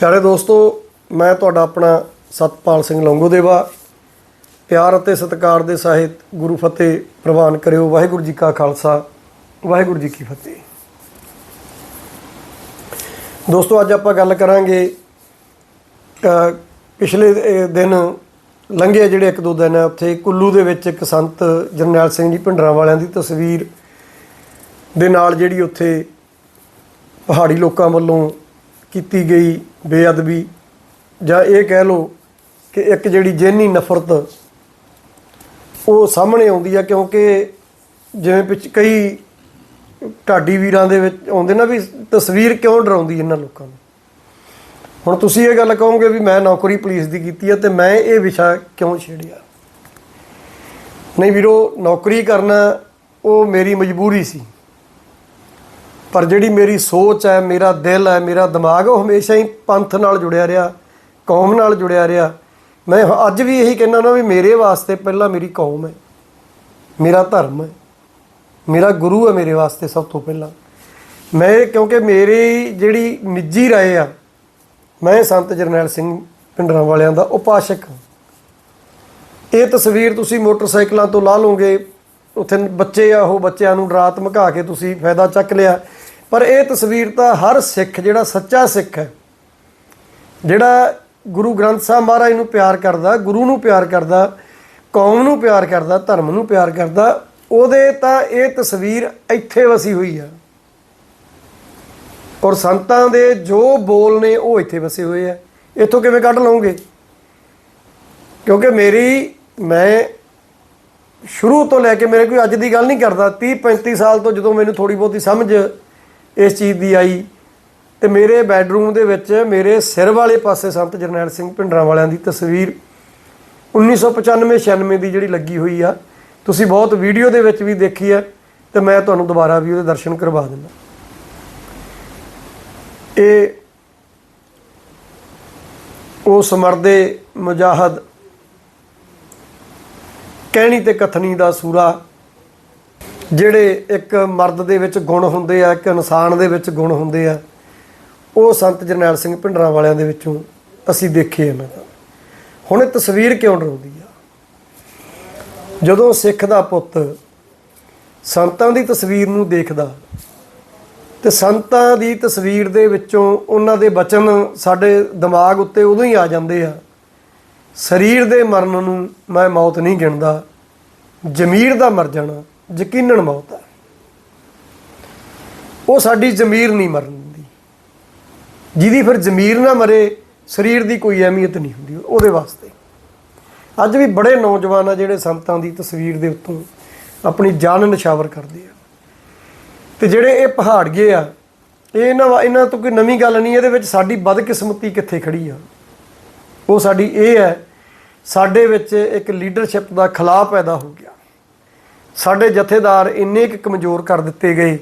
ਪਿਆਰੇ ਦੋਸਤੋ, ਮੈਂ ਤੁਹਾਡਾ ਆਪਣਾ ਸਤਪਾਲ ਸਿੰਘ ਲੌਂਗੋਦੇਵਾ, ਪਿਆਰ ਅਤੇ ਸਤਿਕਾਰ ਦੇ ਸਾਹਿਤ ਗੁਰੂ ਫਤਿਹ ਪ੍ਰਵਾਨ ਕਰਿਓ। ਵਾਹਿਗੁਰੂ ਜੀ ਕਾ ਖਾਲਸਾ, ਵਾਹਿਗੁਰੂ ਜੀ ਕੀ ਫਤਿਹ। ਦੋਸਤੋ, ਅੱਜ ਆਪਾਂ ਗੱਲ ਕਰਾਂਗੇ ਪਿਛਲੇ ਦਿਨ ਲੰਘੇ ਜਿਹੜੇ ਇੱਕ ਦੋ ਦਿਨ ਹੈ ਉੱਥੇ ਕੁੱਲੂ ਦੇ ਵਿੱਚ ਇੱਕ ਸੰਤ ਜਰਨੈਲ ਸਿੰਘ ਜੀ ਭਿੰਡਰਾਂ ਵਾਲਿਆਂ ਦੀ ਤਸਵੀਰ ਦੇ ਨਾਲ ਜਿਹੜੀ ਉੱਥੇ ਪਹਾੜੀ ਲੋਕਾਂ ਵੱਲੋਂ ਕੀਤੀ ਗਈ ਬੇਅਦਬੀ ਜਾਂ ਇਹ ਕਹਿ ਲਓ ਕਿ ਇੱਕ ਜਿਹੜੀ ਜੇਨੀ ਨਫ਼ਰਤ ਉਹ ਸਾਹਮਣੇ ਆਉਂਦੀ ਆ, ਕਿਉਂਕਿ ਜਿਵੇਂ ਵਿੱਚ ਕਈ ਢਾਡੀ ਵੀਰਾਂ ਦੇ ਵਿੱਚ ਆਉਂਦੇ ਨਾ ਵੀ ਤਸਵੀਰ ਕਿਉਂ ਡਰਾਉਂਦੀ ਇਹਨਾਂ ਲੋਕਾਂ ਨੂੰ? ਹੁਣ ਤੁਸੀਂ ਇਹ ਗੱਲ ਕਹੋਗੇ ਵੀ ਮੈਂ ਨੌਕਰੀ ਪੁਲਿਸ ਦੀ ਕੀਤੀ ਹੈ ਤੇ ਮੈਂ ਇਹ ਵਿਸ਼ਾ ਕਿਉਂ ਛੇੜਿਆ? ਨਹੀਂ ਵੀਰੋ, ਨੌਕਰੀ ਕਰਨਾ ਉਹ ਮੇਰੀ ਮਜਬੂਰੀ ਸੀ। ਪਰ ਜਿਹੜੀ ਮੇਰੀ ਸੋਚ ਹੈ, ਮੇਰਾ ਦਿਲ ਹੈ, ਮੇਰਾ ਦਿਮਾਗ, ਉਹ ਹਮੇਸ਼ਾ ਹੀ ਪੰਥ ਨਾਲ ਜੁੜਿਆ ਰਿਹਾ, ਕੌਮ ਨਾਲ ਜੁੜਿਆ ਰਿਹਾ। ਮੈਂ ਅੱਜ ਵੀ ਇਹੀ ਕਹਿੰਦਾ ਨਾ ਵੀ ਮੇਰੇ ਵਾਸਤੇ ਪਹਿਲਾਂ ਮੇਰੀ ਕੌਮ ਹੈ, ਮੇਰਾ ਧਰਮ ਹੈ, ਮੇਰਾ ਗੁਰੂ ਹੈ ਮੇਰੇ ਵਾਸਤੇ ਸਭ ਤੋਂ ਪਹਿਲਾਂ। ਮੈਂ ਕਿਉਂਕਿ ਮੇਰੀ ਜਿਹੜੀ ਨਿੱਜੀ ਰਾਏ ਆ, ਮੈਂ ਸੰਤ ਜਰਨੈਲ ਸਿੰਘ ਪਿੰਡਰਾਂ ਵਾਲਿਆਂ ਦਾ ਉਪਾਸ਼ਕ ਹਾਂ। ਇਹ ਤਸਵੀਰ ਤੁਸੀਂ ਮੋਟਰਸਾਈਕਲਾਂ ਤੋਂ ਲਾ ਲਓਗੇ, ਉੱਥੇ ਬੱਚੇ ਆ, ਉਹ ਬੱਚਿਆਂ ਨੂੰ ਰਾਤ ਧਮਕਾ ਕੇ ਤੁਸੀਂ ਫਾਇਦਾ ਚੱਕ ਲਿਆ। ਪਰ ਇਹ ਤਸਵੀਰ ਤਾਂ ਹਰ ਸਿੱਖ, ਜਿਹੜਾ ਸੱਚਾ ਸਿੱਖ ਹੈ, ਜਿਹੜਾ ਗੁਰੂ ਗ੍ਰੰਥ ਸਾਹਿਬ ਮਹਾਰਾਜ ਨੂੰ ਪਿਆਰ ਕਰਦਾ, ਗੁਰੂ ਨੂੰ ਪਿਆਰ ਕਰਦਾ, ਕੌਮ ਨੂੰ ਪਿਆਰ ਕਰਦਾ, ਧਰਮ ਨੂੰ ਪਿਆਰ ਕਰਦਾ, ਉਹਦੇ ਤਾਂ ਇਹ ਤਸਵੀਰ ਇੱਥੇ ਵਸੀ ਹੋਈ ਆ। ਔਰ ਸੰਤਾਂ ਦੇ ਜੋ ਬੋਲ ਨੇ ਉਹ ਇੱਥੇ ਵਸੇ ਹੋਏ ਆ। ਇੱਥੋਂ ਕਿਵੇਂ ਕੱਢ ਲਓਗੇ? ਕਿਉਂਕਿ ਮੇਰੀ, ਮੈਂ ਸ਼ੁਰੂ ਤੋਂ ਲੈ ਕੇ ਮੇਰੇ ਕੋਈ ਅੱਜ ਦੀ ਗੱਲ ਨਹੀਂ ਕਰਦਾ। 30 35 ਸਾਲ ਤੋਂ ਜਦੋਂ ਮੈਨੂੰ ਥੋੜੀ ਬਹੁਤੀ ਸਮਝ ਇਸ ਚੀਜ਼ ਦੀ ਆਈ। ਤੇ ਮੇਰੇ ਬੈੱਡਰੂਮ ਦੇ ਵਿੱਚ ਮੇਰੇ ਸਿਰ ਵਾਲੇ ਪਾਸੇ ਸੰਤ ਜਰਨੈਲ ਸਿੰਘ ਭਿੰਡਰਾਂ ਵਾਲਿਆਂ ਦੀ ਤਸਵੀਰ 1995 96 ਦੀ ਜਿਹੜੀ ਲੱਗੀ ਹੋਈ ਆ। ਤੁਸੀਂ ਬਹੁਤ ਵੀਡੀਓ ਦੇ ਵਿੱਚ ਵੀ ਦੇਖੀ ਆ ਤੇ ਮੈਂ ਤੁਹਾਨੂੰ ਦੁਬਾਰਾ ਵੀ ਉਹਦੇ ਦਰਸ਼ਨ ਕਰਵਾ ਦਿੰਦਾ। ਇਹ ਉਸ ਮਰਦੇ ਮੁਜਾਹਦ ਕਹਿਣੀ ਤੇ ਕਥਨੀ ਦਾ ਸੂਰਾ ਜਿਹੜੇ ਇੱਕ ਮਰਦ ਦੇ ਵਿੱਚ ਗੁਣ ਹੁੰਦੇ ਆ, ਇੱਕ ਇਨਸਾਨ ਦੇ ਵਿੱਚ ਗੁਣ ਹੁੰਦੇ ਆ, ਉਹ ਸੰਤ ਜਰਨੈਲ ਸਿੰਘ ਭਿੰਡਰਾਂ ਵਾਲਿਆਂ ਦੇ ਵਿੱਚੋਂ ਅਸੀਂ ਦੇਖੇ ਮੈਂ ਦਾ। ਹੁਣ ਇਹ ਤਸਵੀਰ ਕਿਉਂ ਡਰਾਉਂਦੀ ਆ? ਜਦੋਂ ਸਿੱਖ ਦਾ ਪੁੱਤ ਸੰਤਾਂ ਦੀ ਤਸਵੀਰ ਨੂੰ ਦੇਖਦਾ ਤੇ ਸੰਤਾਂ ਦੀ ਤਸਵੀਰ ਦੇ ਵਿੱਚੋਂ ਉਹਨਾਂ ਦੇ ਬਚਨ ਸਾਡੇ ਦਿਮਾਗ ਉੱਤੇ ਉਦੋਂ ਹੀ ਆ ਜਾਂਦੇ ਆ, ਸਰੀਰ ਦੇ ਮਰਨ ਨੂੰ ਮੈਂ ਮੌਤ ਨਹੀਂ ਗਿਣਦਾ, ਜ਼ਮੀਰ ਦਾ ਮਰ ਜਾਣਾ। ਯਕੀਨਨ ਮੌਤ ਹੈ ਉਹ ਸਾਡੀ ਜ਼ਮੀਰ ਨਹੀਂ ਮਰਨ ਦੀ ਜਿਹਦੀ ਫਿਰ ਜ਼ਮੀਰ ਨਾ ਮਰੇ, ਸਰੀਰ ਦੀ ਕੋਈ ਅਹਿਮੀਅਤ ਨਹੀਂ ਹੁੰਦੀ, ਉਹਦੇ ਵਾਸਤੇ। ਅੱਜ ਵੀ ਬੜੇ ਨੌਜਵਾਨ ਆ ਜਿਹੜੇ ਸੰਤਾਂ ਦੀ ਤਸਵੀਰ ਦੇ ਉੱਤੋਂ ਆਪਣੀ ਜਾਨ ਨਿਸ਼ਾਵਰ ਕਰਦੇ ਆ। ਤੇ ਜਿਹੜੇ ਇਹ ਪਹਾੜੀਏ ਆ, ਇਹ ਇਹਨਾਂ ਵਾ- ਇਹਨਾਂ ਤੋਂ ਕੋਈ ਨਵੀਂ ਗੱਲ ਨਹੀਂ, ਇਹਦੇ ਵਿੱਚ ਸਾਡੀ ਬਦਕਿਸਮਤੀ ਕਿੱਥੇ ਖੜੀ ਆ? ਉਹ ਸਾਡੀ ਇਹ ਹੈ, ਸਾਡੇ ਵਿੱਚ ਇੱਕ ਲੀਡਰਸ਼ਿਪ ਦਾ ਖਲਾਅ ਪੈਦਾ ਹੋ ਗਿਆ। ਸਾਡੇ ਜਥੇਦਾਰ ਇੰਨੇ ਕੁ ਕਮਜ਼ੋਰ ਕਰ ਦਿੱਤੇ ਗਏ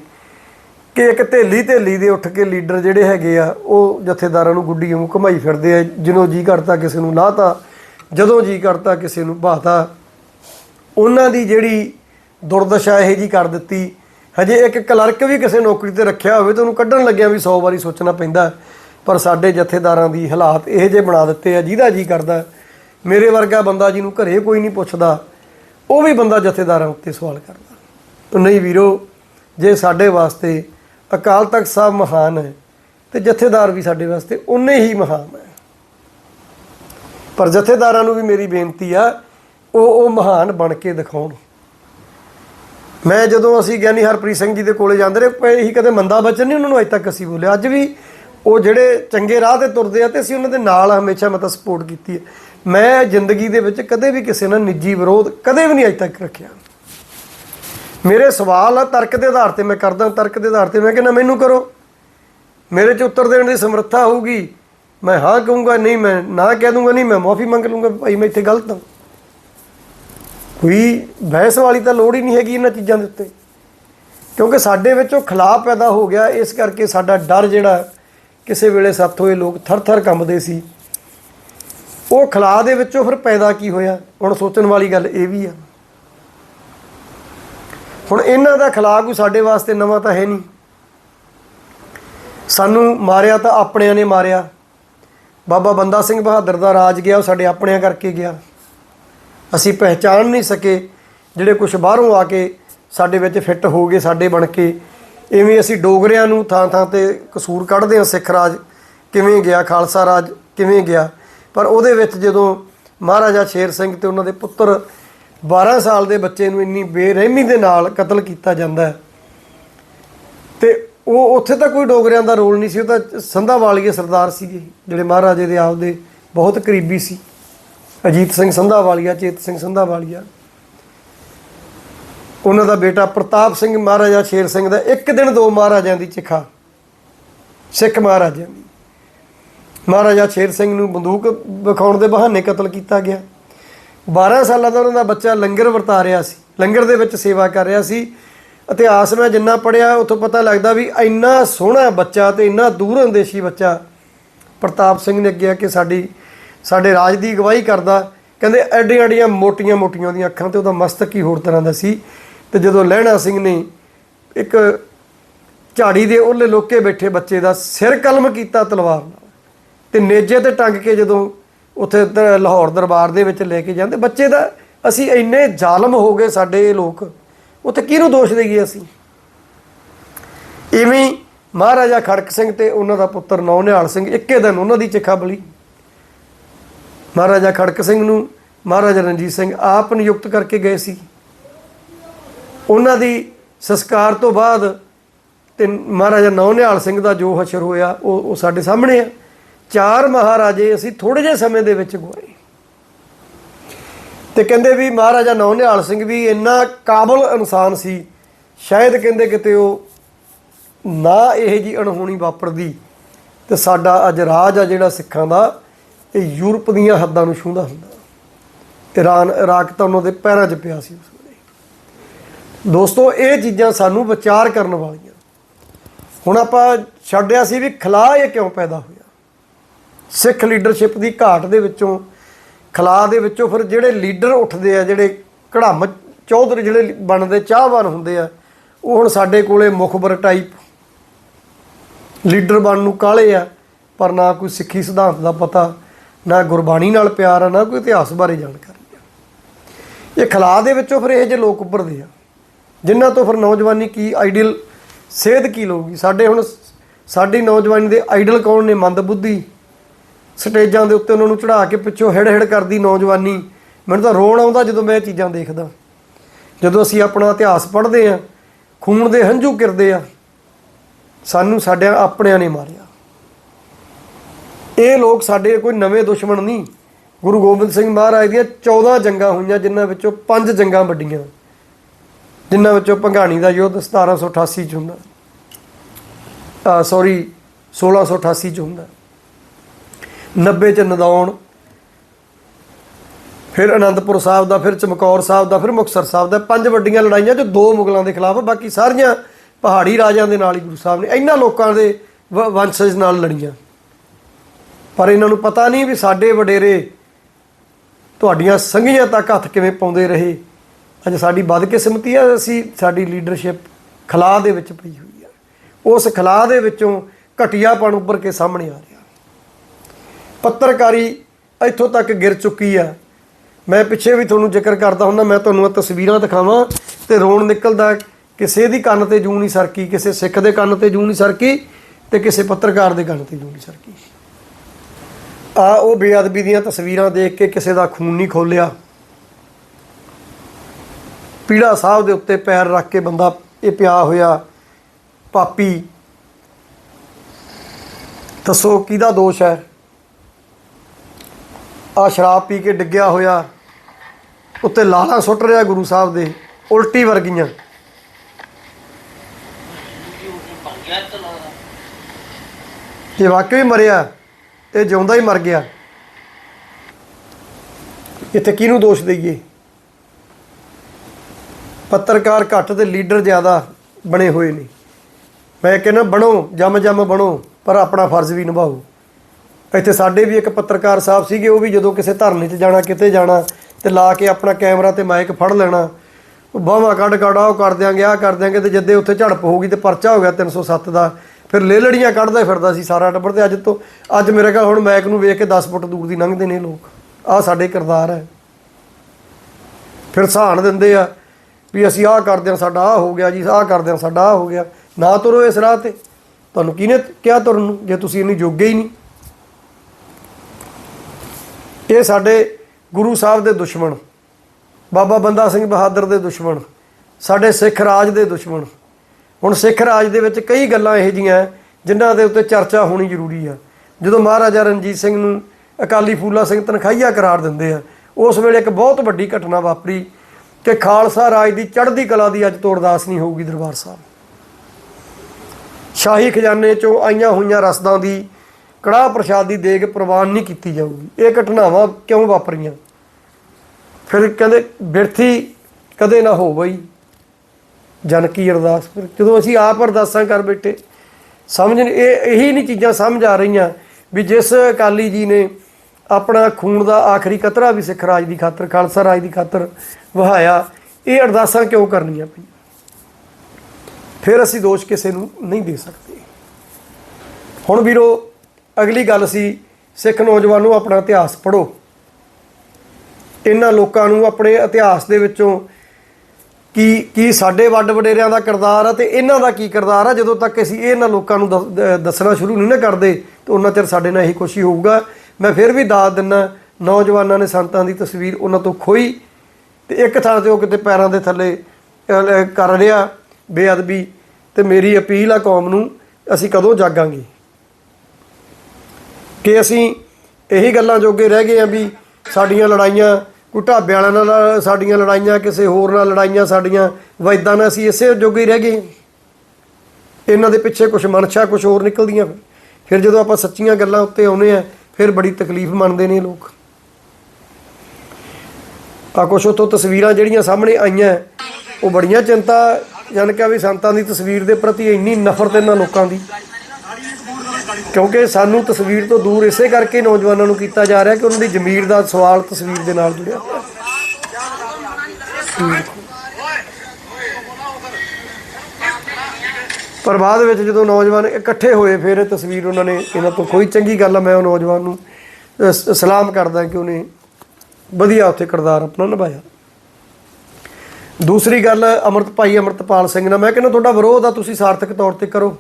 ਕਿ ਇੱਕ ਢੇਲੀ ਢੇਲੀ ਦੇ ਉੱਠ ਕੇ ਲੀਡਰ ਜਿਹੜੇ ਹੈਗੇ ਆ, ਉਹ ਜਥੇਦਾਰਾਂ ਨੂੰ ਗੁੱਡੀ ਵਾਂਗੂ ਘੁਮਾਈ ਫਿਰਦੇ ਆ। ਜਿਹਨੂੰ ਜੀ ਕਰਤਾ ਕਿਸੇ ਨੂੰ ਲਾਤਾ ਜਦੋਂ ਜੀ ਕਰਤਾ ਕਿਸੇ ਨੂੰ ਬਾਤਾ ਉਹਨਾਂ ਦੀ ਜਿਹੜੀ ਦੁਰਦਸ਼ਾ ਇਹ ਜੀ ਕਰ ਦਿੱਤੀ। ਹਜੇ ਇੱਕ ਕਲਰਕ ਵੀ ਕਿਸੇ ਨੌਕਰੀ ਤੇ ਰੱਖਿਆ ਹੋਵੇ ਤਾਂ ਉਹਨੂੰ ਕੱਢਣ ਲੱਗਿਆ ਵੀ 100 ਵਾਰੀ ਸੋਚਣਾ ਪੈਂਦਾ। ਪਰ ਸਾਡੇ ਜਥੇਦਾਰਾਂ ਦੀ ਹਾਲਾਤ ਇਹ ਜੇ ਬਣਾ ਦਿੱਤੇ ਆ, ਜਿਹਦਾ ਜੀ ਕਰਦਾ। ਮੇਰੇ ਵਰਗਾ ਬੰਦਾ ਜਿਹਨੂੰ ਘਰੇ ਕੋਈ ਨਹੀਂ ਪੁੱਛਦਾ। ਉਹ ਵੀ ਬੰਦਾ ਜਥੇਦਾਰਾਂ ਉੱਤੇ ਸਵਾਲ ਕਰਦਾ। ਨਹੀਂ ਵੀਰੋ, ਜੇ ਸਾਡੇ ਵਾਸਤੇ ਅਕਾਲ ਤਖਤ ਸਾਹਿਬ ਮਹਾਨ ਹੈ, ਤੇ ਜਥੇਦਾਰ ਵੀ ਸਾਡੇ ਵਾਸਤੇ ਉਨੇ ਹੀ ਮਹਾਨ ਹੈ। ਪਰ ਜਥੇਦਾਰਾਂ ਨੂੰ ਵੀ ਮੇਰੀ ਬੇਨਤੀ ਆ, ਉਹ ਉਹ ਮਹਾਨ ਬਣ ਕੇ ਦਿਖਾਉਣ। ਮੈਂ ਜਦੋਂ ਅਸੀਂ ਗਿਆਨੀ ਹਰਪ੍ਰੀਤ ਸਿੰਘ ਜੀ ਦੇ ਕੋਲੇ ਜਾਂਦੇ ਰਹੇ ਇਹੀ ਕਦੇ ਮੰਦਾ ਬਚਨ ਨਹੀਂ ਉਹਨਾਂ ਨੂੰ ਅਜੇ ਤੱਕ ਅਸੀਂ ਬੋਲਿਆ। ਅੱਜ ਵੀ ਉਹ ਜਿਹੜੇ ਚੰਗੇ ਰਾਹ ਤੇ ਤੁਰਦੇ ਆ ਤੇ ਅਸੀਂ ਉਹਨਾਂ ਦੇ ਨਾਲ ਹਮੇਸ਼ਾ ਮਤਲਬ ਸਪੋਰਟ ਕੀਤੀ ਹੈ। ਮੈਂ ਜ਼ਿੰਦਗੀ ਦੇ ਵਿੱਚ ਕਦੇ ਵੀ ਕਿਸੇ ਨਾਲ ਨਿੱਜੀ ਵਿਰੋਧ ਕਦੇ ਵੀ ਨਹੀਂ ਅਜੇ ਤੱਕ ਰੱਖਿਆ। ਮੇਰੇ ਸਵਾਲ ਆ ਤਰਕ ਦੇ ਆਧਾਰ ਤੇ ਮੈਂ ਕਰਦਾ, ਤਰਕ ਦੇ ਆਧਾਰ ਤੇ ਮੈਂ ਕਹਿੰਦਾ, ਮੈਨੂੰ ਕਰੋ। ਮੇਰੇ 'ਚ ਉੱਤਰ ਦੇਣ ਦੀ ਸਮਰੱਥਾ ਹੋਊਗੀ। ਮੈਂ ਹਾਂ ਕਹੂੰਗਾ, ਨਹੀਂ ਮੈਂ ਨਾ ਕਹਿ ਦੂੰਗਾ, ਨਹੀਂ ਮੈਂ ਮਾਫੀ ਮੰਗ ਲੂੰਗਾ, ਭਾਈ ਮੈਂ ਇੱਥੇ ਗਲਤ ਹਾਂ। ਕੋਈ ਬਹਿਸ ਵਾਲੀ ਤਾਂ ਲੋੜ ਹੀ ਨਹੀਂ ਹੈਗੀ ਇਹਨਾਂ ਚੀਜ਼ਾਂ ਦੇ ਉੱਤੇ। ਕਿਉਂਕਿ ਸਾਡੇ ਵਿੱਚ ਉਹ ਖਲਾਅ ਪੈਦਾ ਹੋ ਗਿਆ, ਇਸ ਕਰਕੇ ਸਾਡਾ ਡਰ ਜਿਹੜਾ, ਕਿਸੇ ਵੇਲੇ ਸਾਥੋਂ ਇਹ ਲੋਕ ਥਰ-ਥਰ ਕੰਬਦੇ ਸੀ। ਉਹ ਖਲਾਅ ਦੇ ਵਿੱਚੋਂ ਫਿਰ ਪੈਦਾ ਕੀ ਹੋਇਆ? ਹੁਣ ਸੋਚਣ ਵਾਲੀ ਗੱਲ ਇਹ ਵੀ ਆ। ਹੁਣ ਇਹਨਾਂ ਦਾ ਖਲਾਅ ਕੋਈ ਸਾਡੇ ਵਾਸਤੇ ਨਵਾਂ ਤਾਂ ਹੈ ਨਹੀਂ। ਸਾਨੂੰ ਮਾਰਿਆ ਤਾਂ ਆਪਣਿਆਂ ਨੇ ਮਾਰਿਆ। ਬਾਬਾ ਬੰਦਾ ਸਿੰਘ ਬਹਾਦਰ ਦਾ ਰਾਜ ਗਿਆ, ਉਹ ਸਾਡੇ ਆਪਣਿਆਂ ਕਰਕੇ ਗਿਆ। ਅਸੀਂ ਪਹਿਚਾਨ ਨਹੀਂ ਸਕੇ ਜਿਹੜੇ ਕੁਝ ਬਾਹਰੋਂ ਆ ਕੇ ਸਾਡੇ ਵਿੱਚ ਫਿੱਟ ਹੋ ਗਏ, ਸਾਡੇ ਬਣ ਕੇ। ਇਵੇਂ ਅਸੀਂ ਡੋਗਰਿਆਂ ਨੂੰ ਥਾਂ ਥਾਂ ਤੇ ਕਸੂਰ ਕੱਢਦੇ ਹਾਂ ਸਿੱਖ ਰਾਜ। ਕਿਵੇਂ ਗਿਆ ਖਾਲਸਾ ਰਾਜ, ਕਿਵੇਂ ਗਿਆ? ਪਰ ਉਹਦੇ ਵਿੱਚ ਜਦੋਂ ਮਹਾਰਾਜਾ ਸ਼ੇਰ ਸਿੰਘ ਤੇ ਉਹਨਾਂ ਦੇ ਪੁੱਤਰ 12 ਸਾਲ ਦੇ ਬੱਚੇ ਨੂੰ ਇੰਨੀ ਬੇਰਹਿਮੀ ਦੇ ਨਾਲ ਕਤਲ ਕੀਤਾ ਜਾਂਦਾ ਹੈ, ਤੇ ਉਹ ਉੱਥੇ ਤਾਂ ਕੋਈ ਡੋਗਰਿਆਂ ਦਾ ਰੋਲ ਨਹੀਂ ਸੀ, ਉਹ ਤਾਂ ਸੰਧਾ ਵਾਲੀਏ ਸਰਦਾਰ ਸੀਗੇ, ਜਿਹੜੇ ਮਹਾਰਾਜੇ ਦੇ ਆਪਦੇ ਬਹੁਤ ਕਰੀਬੀ ਸੀ। ਅਜੀਤ ਸਿੰਘ ਸੰਧਾ ਵਾਲੀਆ ਚੇਤ ਸਿੰਘ ਸੰਧਾ ਵਾਲੀਆ ਉਹਨਾਂ ਦਾ ਬੇਟਾ ਪ੍ਰਤਾਪ ਸਿੰਘ ਮਹਾਰਾਜਾ ਸ਼ੇਰ ਸਿੰਘ ਦਾ ਇੱਕ ਦਿਨ ਦੋ ਮਹਾਰਾਜਿਆਂ ਦੀ ਚਿਖਾ, ਸਿੱਖ ਮਹਾਰਾਜਿਆਂ ਦੀ। ਮਹਾਰਾਜਾ ਸ਼ੇਰ ਸਿੰਘ ਨੂੰ ਬੰਦੂਕ ਵਿਖਾਉਣ ਦੇ ਬਹਾਨੇ ਕਤਲ ਕੀਤਾ ਗਿਆ। 12 ਸਾਲਾਂ ਦਾ ਉਹਨਾਂ ਦਾ ਬੱਚਾ ਲੰਗਰ ਵਰਤਾ ਰਿਹਾ ਸੀ। ਲੰਗਰ ਦੇ ਵਿੱਚ ਸੇਵਾ ਕਰ ਰਿਹਾ ਸੀ। ਇਤਿਹਾਸ ਮੈਂ ਜਿੰਨਾ ਪੜਿਆ ਉੱਥੋਂ ਪਤਾ ਲੱਗਦਾ ਵੀ ਇੰਨਾ ਸੋਹਣਾ ਬੱਚਾ ਤੇ ਇੰਨਾ ਦੂਰ ਅੰਦੇਸ਼ੀ ਬੱਚਾ ਪ੍ਰਤਾਪ ਸਿੰਘ ਨੇ ਅੱਗੇ ਆ ਕਿ ਸਾਡੀ, ਸਾਡੇ ਰਾਜ ਦੀ ਅਗਵਾਈ ਕਰਦਾ। ਕਹਿੰਦੇ ਐਡੀਆਂ ਐਡੀਆਂ ਮੋਟੀਆਂ ਮੋਟੀਆਂ ਉਹਦੀਆਂ ਅੱਖਾਂ ਤੇ ਉਹਦਾ ਮਸਤਕ ਹੀ ਹੋਰ ਤਰ੍ਹਾਂ ਦਾ ਸੀ। ਤੇ ਜਦੋਂ ਲਹਿਣਾ ਸਿੰਘ ਨੇ ਇੱਕ ਝਾੜੀ ਦੇ ਉਹਲੇ ਲੋਕੇ ਬੈਠੇ ਬੱਚੇ ਦਾ ਸਿਰ ਕਲਮ ਕੀਤਾ ਤਲਵਾਰ ਨਾਲ। ਤੇ ਨੇਜੇ ਤੇ ਟੰਗ ਕੇ ਜਦੋਂ ਉੱਥੇ ਲਾਹੌਰ ਦਰਬਾਰ ਦੇ ਵਿੱਚ ਲੈ ਕੇ ਜਾਂਦੇ, ਬੱਚੇ ਦਾ ਅਸੀਂ ਇੰਨੇ ਜ਼ਾਲਮ ਹੋ ਗਏ ਸਾਡੇ ਲੋਕ, ਉੱਥੇ ਕਿਹਨੂੰ ਦੋਸ਼ ਦੇਈਏ ਅਸੀਂ? ਇਵੇਂ ਮਹਾਰਾਜਾ ਖੜਕ ਸਿੰਘ ਤੇ ਉਹਨਾਂ ਦਾ ਪੁੱਤਰ ਨੌ ਨਿਹਾਲ ਸਿੰਘ ਇੱਕੇ ਦਿਨ ਉਹਨਾਂ ਦੀ ਚਿਖਾ ਬਲੀ। ਮਹਾਰਾਜਾ ਖੜਕ ਸਿੰਘ ਨੂੰ ਮਹਾਰਾਜਾ ਰਣਜੀਤ ਸਿੰਘ ਆਪ ਨਿਯੁਕਤ ਕਰਕੇ ਗਏ ਸੀ। ਉਹਨਾਂ ਦੀ ਸੰਸਕਾਰ ਤੋਂ ਬਾਅਦ ਤੇ ਮਹਾਰਾਜਾ ਨੌ ਨਿਹਾਲ ਸਿੰਘ ਦਾ ਜੋ ਹਸ਼ਰ ਹੋਇਆ, ਉਹ ਉਹ ਸਾਡੇ ਸਾਹਮਣੇ ਆ। ਚਾਰ ਮਹਾਰਾਜੇ ਅਸੀਂ ਥੋੜੇ ਜਿਹੇ ਸਮੇਂ ਦੇ ਵਿੱਚ ਗਵਾਏ। ਤੇ ਕਹਿੰਦੇ ਵੀ ਮਹਾਰਾਜਾ ਨੌ ਨਿਹਾਲ ਸਿੰਘ ਵੀ ਇੰਨਾ ਕਾਬਲ ਇਨਸਾਨ ਸੀ, ਸ਼ਾਇਦ ਕਹਿੰਦੇ ਕਿਤੇ ਉਹ ਨਾ ਇਹ ਜੀ ਅਣਹੋਣੀ ਵਾਪਰਦੀ। ਤੇ ਸਾਡਾ ਅੱਜ ਰਾਜ ਆ ਜਿਹੜਾ ਸਿੱਖਾਂ ਦਾ, ਇਹ ਯੂਰਪ ਦੀਆਂ ਹੱਦਾਂ ਨੂੰ ਛੂੰਹਦਾ ਹੁੰਦਾ। ਈਰਾਨ ਇਰਾਕ ਤਾਂ ਉਹਨਾਂ ਦੇ ਪੈਰਾਂ 'ਚ ਪਿਆ ਸੀ ਉਸ ਵੇਲੇ। ਦੋਸਤੋ, ਇਹ ਚੀਜ਼ਾਂ ਸਾਨੂੰ ਵਿਚਾਰ ਕਰਨ ਵਾਲੀਆਂ। ਹੁਣ ਆਪਾਂ ਛੱਡਿਆ ਸੀ ਵੀ ਖਲਾਅ ਇਹ ਕਿਉਂ ਪੈਦਾ ਹੋਇਆ? ਸਿੱਖ ਲੀਡਰਸ਼ਿਪ ਦੀ ਘਾਟ ਦੇ ਵਿੱਚੋਂ ਖਲਾਅ ਦੇ ਵਿੱਚੋਂ ਫਿਰ ਜਿਹੜੇ ਲੀਡਰ ਉੱਠਦੇ ਆ, ਜਿਹੜੇ ਕੜਾਮ ਚੌਧਰੀ ਜਿਹੜੇ ਬਣਦੇ, ਚਾਹਵਾਨ ਹੁੰਦੇ ਆ, ਉਹ ਹੁਣ ਸਾਡੇ ਕੋਲੇ ਮੁਖਬਰ ਟਾਈਪ ਲੀਡਰ ਬਣਨ ਨੂੰ ਕਾਲੇ ਆ, ਪਰ ਨਾ ਕੋਈ ਸਿੱਖੀ ਸਿਧਾਂਤ ਦਾ ਪਤਾ, ਨਾ ਗੁਰਬਾਣੀ ਨਾਲ ਪਿਆਰ ਆ, ਨਾ ਕੋਈ ਇਤਿਹਾਸ ਬਾਰੇ ਜਾਣਕਾਰੀ ਆ। ਇਹ ਖਲਾਅ ਦੇ ਵਿੱਚੋਂ ਫਿਰ ਇਹ ਜਿਹੇ ਲੋਕ ਉੱਭਰਦੇ ਆ, ਜਿਨ੍ਹਾਂ ਤੋਂ ਫਿਰ ਨੌਜਵਾਨੀ ਕੀ ਆਈਡੀਅਲ ਸੇਧ ਕੀ ਲਊਗੀ? ਸਾਡੇ ਹੁਣ ਸਾਡੀ ਨੌਜਵਾਨੀ ਦੇ ਆਈਡਲ ਕੌਣ ਨੇ? ਮੰਦਬੁੱਧੀ ਸਟੇਜਾਂ ਦੇ ਉੱਤੇ ਉਹਨਾਂ ਨੂੰ ਚੜਾ ਕੇ ਪਿੱਛੋਂ ਹਿੜ ਹਿੜ ਕਰਦੀ ਨੌਜਵਾਨੀ। ਮੈਨੂੰ ਤਾਂ ਰੋਣ ਆਉਂਦਾ ਜਦੋਂ ਮੈਂ ਇਹ ਚੀਜ਼ਾਂ ਦੇਖਦਾ। ਜਦੋਂ ਅਸੀਂ ਆਪਣਾ ਇਤਿਹਾਸ ਪੜ੍ਹਦੇ ਆ ਖੂਨ ਦੇ ਹੰਝੂ ਕਿਰਦੇ ਆ ਸਾਨੂੰ ਸਾਡਿਆਂ ਆਪਣਿਆਂ ਨੇ ਮਾਰਿਆ। ਇਹ ਲੋਕ ਸਾਡੇ ਕੋਈ ਨਵੇਂ ਦੁਸ਼ਮਣ ਨਹੀਂ। ਗੁਰੂ ਗੋਬਿੰਦ ਸਿੰਘ ਮਹਾਰਾਜ ਦੀਆਂ 14 ਜੰਗਾਂ ਹੋਈਆਂ, ਜਿਨ੍ਹਾਂ ਵਿੱਚੋਂ 5 ਜੰਗਾਂ ਵੱਡੀਆਂ। ਜਿਨ੍ਹਾਂ ਵਿੱਚੋਂ ਭੰਗਾਣੀ ਦਾ ਯੁੱਧ 1788 ਚ ਹੁੰਦਾ। ਆ ਸੌਰੀ 1688 ਚ ਹੁੰਦਾ। 90 ਚ ਨਦੌਣ ਫਿਰ ਅਨੰਦਪੁਰ ਸਾਹਿਬ ਦਾ, ਫਿਰ ਚਮਕੌਰ ਸਾਹਿਬ ਦਾ, ਫਿਰ ਮੁਕਤਸਰ ਸਾਹਿਬ ਦਾ। ਪੰਜ ਵੱਡੀਆਂ ਲੜਾਈਆਂ ਜੋ ਦੋ ਮੁਗਲਾਂ ਦੇ ਖਿਲਾਫ, ਬਾਕੀ ਸਾਰੀਆਂ ਪਹਾੜੀ ਰਾਜਿਆਂ ਦੇ ਨਾਲ ਹੀ ਗੁਰੂ ਸਾਹਿਬ ਨੇ। ਇਹਨਾਂ ਲੋਕਾਂ ਦੇ ਵ- ਵੰਸ਼ਜ ਨਾਲ ਲੜੀਆਂ। ਪਰ ਇਹਨਾਂ ਨੂੰ ਪਤਾ ਨਹੀਂ ਵੀ ਸਾਡੇ ਵਡੇਰੇ ਤੁਹਾਡੀਆਂ ਸੰਘੀਆਂ ਤੱਕ ਹੱਥ ਕਿਵੇਂ ਪਾਉਂਦੇ ਰਹੇ। ਅੱਜ ਸਾਡੀ ਬਦਕਿਸਮਤੀ ਆ, ਅਸੀਂ, ਸਾਡੀ ਲੀਡਰਸ਼ਿਪ ਖਲਾਅ ਦੇ ਵਿੱਚ ਪਈ ਹੋਈ ਆ। ਉਸ ਖਲਾਅ ਦੇ ਵਿੱਚੋਂ ਘਟੀਆਪਣ ਉੱਭਰ ਕੇ ਸਾਹਮਣੇ ਆ ਰਿਹਾ। ਪੱਤਰਕਾਰੀ ਇੱਥੋਂ ਤੱਕ ਗਿਰ ਚੁੱਕੀ ਆ। ਮੈਂ ਪਿੱਛੇ ਵੀ ਤੁਹਾਨੂੰ ਜ਼ਿਕਰ ਕਰਦਾ ਹੁੰਦਾ, ਮੈਂ ਤੁਹਾਨੂੰ ਇਹ ਤਸਵੀਰਾਂ ਦਿਖਾਵਾਂ ਤੇ ਰੋਣ ਨਿਕਲਦਾ ਕਿਸੇ ਦੀ ਕੰਨ ਤੇ ਜੂੰ ਨਹੀਂ ਸਰਕੀ, ਕਿਸੇ ਸਿੱਖ ਦੇ ਕੰਨ ਤੇ ਜੂੰ ਨਹੀਂ ਸਰਕੀ ਤੇ ਕਿਸੇ ਪੱਤਰਕਾਰ ਦੇ ਕੰਨ ਤੇ ਜੂੰ ਨਹੀਂ ਸਰਕੀ। ਆ ਉਹ ਬੇਅਦਬੀ ਦੀਆਂ ਤਸਵੀਰਾਂ ਦੇਖ ਕੇ ਕਿਸੇ ਦਾ ਖੂਨ ਨਹੀਂ ਖੋਲਿਆ ਪੀੜਾ ਸਾਹਿਬ ਦੇ ਉੱਤੇ ਪੈਰ ਰੱਖ ਕੇ ਬੰਦਾ ਇਹ ਪਿਆ ਹੋਇਆ। ਪਾਪੀ, ਦੱਸੋ ਕਿਹਦਾ ਦੋਸ਼ ਹੈ? ਆ ਸ਼ਰਾਬ ਪੀ ਕੇ ਡਿੱਗਿਆ ਹੋਇਆ। ਉੱਤੇ ਲਾਲਾਂ ਸੁੱਟ ਰਿਹਾ ਗੁਰੂ ਸਾਹਿਬ ਦੇ, ਉਲਟੀ ਵਰਗੀਆਂ। ਇਹ ਵਾਕਈ ਮਰਿਆ ਇਹ ਜਿਉਂਦਾ ਹੀ ਮਰ ਗਿਆ। ਇੱਥੇ ਕਿਹਨੂੰ ਦੋਸ਼ ਦਈਏ? ਪੱਤਰਕਾਰ ਘੱਟ ਤੇ ਲੀਡਰ ਜ਼ਿਆਦਾ ਬਣੇ ਹੋਏ ਨੇ। ਮੈਂ ਕਹਿੰਦਾ ਬਣੋ ਜਮ ਜਮ ਬਣੋ, ਪਰ ਆਪਣਾ ਫਰਜ਼ ਵੀ ਨਿਭਾਓ। ਇੱਥੇ ਸਾਡੇ ਵੀ ਇੱਕ ਪੱਤਰਕਾਰ ਸਾਹਿਬ ਸੀਗੇ, ਉਹ ਵੀ ਜਦੋਂ ਕਿਸੇ ਧਰਨੇ 'ਚ ਜਾਣਾ, ਕਿਤੇ ਜਾਣਾ ਤੇ ਲਾ ਕੇ ਆਪਣਾ ਕੈਮਰਾ ਤੇ ਮਾਈਕ ਫੜ ਲੈਣਾ। ਬਾਹਾਂ ਕੱਢ ਕੱਢ ਉਹ ਕਰ ਦਿਆਂਗੇ, ਆਹ ਕਰ ਦਿਆਂਗੇ ਤੇ ਜਦੇ ਉੱਥੇ ਝੜਪ ਹੋ ਗਈ ਤੇ ਪਰਚਾ ਹੋ ਗਿਆ 307 ਦਾ, ਫਿਰ ਲੇਲੜੀਆਂ ਕੱਢਦਾ ਫਿਰਦਾ ਸੀ ਸਾਰਾ ਟੱਬਰ ਤੇ ਅੱਜ ਤੋਂ, ਅੱਜ ਮੇਰੇ ਕੋਲ ਹੁਣ ਮੈਕ ਨੂੰ ਵੇਖ ਕੇ 10 ਫੁੱਟ ਦੂਰ ਦੀ ਲੰਘਦੇ ਨੇ ਲੋਕ। ਆਹ ਸਾਡੇ ਕਿਰਦਾਰ ਹੈ। ਫਿਰ ਸਹਾਨ ਦਿੰਦੇ ਆ ਵੀ ਅਸੀਂ ਆਹ ਕਰਦੇ ਹਾਂ, ਸਾਡਾ ਆਹ ਹੋ ਗਿਆ ਜੀ, ਆਹ ਕਰਦੇ ਹਾਂ, ਸਾਡਾ ਆਹ ਹੋ ਗਿਆ। ਨਾ ਤੁਰੋ ਇਸ ਰਾਹ ਤੇ। ਤੁਹਾਨੂੰ ਕਿਹਨੇ ਕਿਹਾ ਤੁਰਨ ਨੂੰ? ਜੇ ਤੁਸੀਂ ਇੰਨੀ ਜੋਗੇ ਹੀ ਨਹੀਂ। ਇਹ ਸਾਡੇ ਗੁਰੂ ਸਾਹਿਬ ਦੇ ਦੁਸ਼ਮਣ, ਬਾਬਾ ਬੰਦਾ ਸਿੰਘ ਬਹਾਦਰ ਦੇ ਦੁਸ਼ਮਣ, ਸਾਡੇ ਸਿੱਖ ਰਾਜ ਦੇ ਦੁਸ਼ਮਣ। ਹੁਣ ਸਿੱਖ ਰਾਜ ਦੇ ਵਿੱਚ ਕਈ ਗੱਲਾਂ ਇਹੋ ਜੀਆਂ ਜਿਨ੍ਹਾਂ ਦੇ ਉੱਤੇ ਚਰਚਾ ਹੋਣੀ ਜ਼ਰੂਰੀ ਆ। ਜਦੋਂ ਮਹਾਰਾਜਾ ਰਣਜੀਤ ਸਿੰਘ ਨੂੰ ਅਕਾਲੀ ਫੂਲਾ ਸਿੰਘ ਤਨਖਾਹੀਆ ਕਰਾਰ ਦਿੰਦੇ ਆ, ਉਸ ਵੇਲੇ ਇੱਕ ਬਹੁਤ ਵੱਡੀ ਘਟਨਾ ਵਾਪਰੀ ਕਿ ਖਾਲਸਾ ਰਾਜ ਦੀ ਚੜ੍ਹਦੀ ਕਲਾ ਦੀ ਅੱਜ ਤੋਂ ਅਰਦਾਸ ਨਹੀਂ ਹੋਊਗੀ ਦਰਬਾਰ ਸਾਹਿਬ। ਸ਼ਾਹੀ ਖਜ਼ਾਨੇ ਚੋਂ ਆਈਆਂ ਹੋਈਆਂ ਰਸਦਾਂ ਦੀ ਕੜਾਹ ਪ੍ਰਸ਼ਾਦ ਦੀ ਦੇਗ ਪ੍ਰਵਾਨ ਨਹੀਂ ਕੀਤੀ ਜਾਊਗੀ। ਇਹ ਘਟਨਾਵਾਂ ਕਿਉਂ ਵਾਪਰੀਆਂ? ਫਿਰ ਕਹਿੰਦੇ, ਬਿਰਥੀ ਕਦੇ ਨਾ ਹੋ ਬਈ ਜਨ ਕੀ ਅਰਦਾਸ ਫਿਰ। ਜਦੋਂ ਅਸੀਂ ਆਪ ਅਰਦਾਸਾਂ ਕਰ ਬੈਠੇ, ਸਮਝ ਨਹੀਂ, ਇਹ ਇਹੀ ਨਹੀਂ ਚੀਜ਼ਾਂ ਸਮਝ ਆ ਰਹੀਆਂ ਵੀ ਜਿਸ ਅਕਾਲੀ ਜੀ ਨੇ ਆਪਣਾ ਖੂਨ ਦਾ ਆਖਰੀ ਕਤਰਾ ਵੀ ਸਿੱਖ ਰਾਜ ਦੀ ਖਾਤਰ, ਖਾਲਸਾ ਰਾਜ ਦੀ ਖਾਤਰ ਵਹਾਇਆ, ਇਹ ਅਰਦਾਸਾਂ ਕਿਉਂ ਕਰਨੀਆਂ ਪਈ ਫਿਰ ਅਸੀਂ ਦੋਸ਼ ਕਿਸੇ ਨੂੰ ਨਹੀਂ ਦੇ ਸਕਦੇ। ਹੁਣ ਵੀਰੋ ਅਗਲੀ ਗੱਲ ਸੀ, ਸਿੱਖ ਨੌਜਵਾਨ ਨੂੰ ਆਪਣਾ ਇਤਿਹਾਸ ਪੜ੍ਹੋ। ਇਹਨਾਂ ਲੋਕਾਂ ਨੂੰ ਆਪਣੇ ਇਤਿਹਾਸ ਦੇ ਵਿੱਚੋਂ ਕੀ ਕੀ ਸਾਡੇ ਵੱਡ ਵਡੇਰਿਆਂ ਦਾ ਕਿਰਦਾਰ ਆ ਤੇ ਇਹਨਾਂ ਦਾ ਕੀ ਕਿਰਦਾਰ ਆ? ਜਦੋਂ ਤੱਕ ਅਸੀਂ ਇਹ ਇਹਨਾਂ ਲੋਕਾਂ ਨੂੰ ਦੱਸ- ਦੱਸਣਾ ਸ਼ੁਰੂ ਨਹੀਂ ਨਾ ਕਰਦੇ, ਤੇ ਉਹਨਾਂ ਚਿਰ ਸਾਡੇ ਨਾਲ ਇਹੀ ਕੁਛ ਹੀ ਹੋਊਗਾ। ਮੈਂ ਫਿਰ ਵੀ ਦਾਦ ਦਿੰਨਾ, ਨੌਜਵਾਨਾਂ ਨੇ ਸੰਤਾਂ ਦੀ ਤਸਵੀਰ ਉਹਨਾਂ ਤੋਂ ਖੋਈ ਤੇ ਇੱਕ ਥਾਂ ਤੇ ਉਹ ਕਿਤੇ ਪੈਰਾਂ ਦੇ ਥੱਲੇ ਕਰ ਰਿਹਾ ਬੇਅਦਬੀ ਤੇ ਮੇਰੀ ਅਪੀਲ ਆ ਕੌਮ ਨੂੰ, ਅਸੀਂ ਕਦੋਂ ਜਾਗਾਂਗੇ? ਕਿ ਅਸੀਂ ਇਹੀ ਗੱਲਾਂ ਜੋਗੇ ਰਹਿ ਗਏ ਆ ਵੀ ਸਾਡੀਆਂ ਲੜਾਈਆਂ, ਕੋਈ ਢਾਬੇ ਵਾਲਿਆਂ ਨਾਲ ਸਾਡੀਆਂ ਲੜਾਈਆਂ, ਕਿਸੇ ਹੋਰ ਨਾਲ ਲੜਾਈਆਂ ਸਾਡੀਆਂ ਵੈਦਾਂ ਨਾਲ ਅਸੀਂ ਇਸੇ ਜੋਗੇ ਹੀ ਰਹਿ ਗਏ ਇਹਨਾਂ ਦੇ ਪਿੱਛੇ ਕੁਝ ਮਨਸ਼ਾ ਕੁਝ ਹੋਰ ਨਿਕਲਦੀਆਂ। ਫਿਰ। ਫਿਰ ਜਦੋਂ ਆਪਾਂ ਸੱਚੀਆਂ ਗੱਲਾਂ ਉੱਤੇ ਆਉਨੇ ਆ ਫਿਰ ਬੜੀ ਤਕਲੀਫ ਮੰਨਦੇ ਨੇ ਲੋਕ। ਆ ਕੁਛ ਉੱਥੋਂ ਤਸਵੀਰਾਂ ਜਿਹੜੀਆਂ ਸਾਹਮਣੇ ਆਈਆਂ, ਉਹ ਬੜੀਆਂ ਚਿੰਤਾ ਜਨ ਕਿ ਵੀ ਸੰਤਾਂ ਦੀ ਤਸਵੀਰ ਦੇ ਪ੍ਰਤੀ ਇੰਨੀ ਨਫ਼ਰਤ ਇਹਨਾਂ ਲੋਕਾਂ ਦੀ। ਕਿਉਂਕਿ ਸਾਨੂੰ ਤਸਵੀਰ ਤੋਂ ਦੂਰ ਇਸੇ ਕਰਕੇ ਨੌਜਵਾਨਾਂ ਨੂੰ ਕੀਤਾ ਜਾ ਰਿਹਾ ਕਿ ਉਹਨਾਂ ਦੀ ਜ਼ਮੀਰ ਦਾ ਸਵਾਲ ਤਸਵੀਰ ਦੇ ਨਾਲ ਜੁੜਿਆ। ਪਰ ਬਾਅਦ ਵਿੱਚ ਜਦੋਂ ਨੌਜਵਾਨ ਇਕੱਠੇ ਹੋਏ, ਫਿਰ ਇਹ ਤਸਵੀਰ ਉਹਨਾਂ ਨੇ ਇਹਨਾਂ ਤੋਂ ਕੋਈ ਚੰਗੀ ਗੱਲ ਆ, ਮੈਂ ਉਹ ਨੌਜਵਾਨ ਨੂੰ ਸਲਾਮ ਕਰਦਾ ਕਿ ਉਹਨੇ ਵਧੀਆ ਉੱਥੇ ਕਿਰਦਾਰ ਆਪਣਾ ਨਿਭਾਇਆ। ਦੂਸਰੀ ਗੱਲ, ਅਮਰਤ ਭਾਈ ਅਮਰਤਪਾਲ ਸਿੰਘ ਨਾਲ ਮੈਂ ਕਹਿੰਦਾ, ਤੁਹਾਡਾ ਵਿਰੋਧ ਆ, ਤੁਸੀਂ ਸਾਰਥਕ ਤੌਰ ਤੇ ਕਰੋ।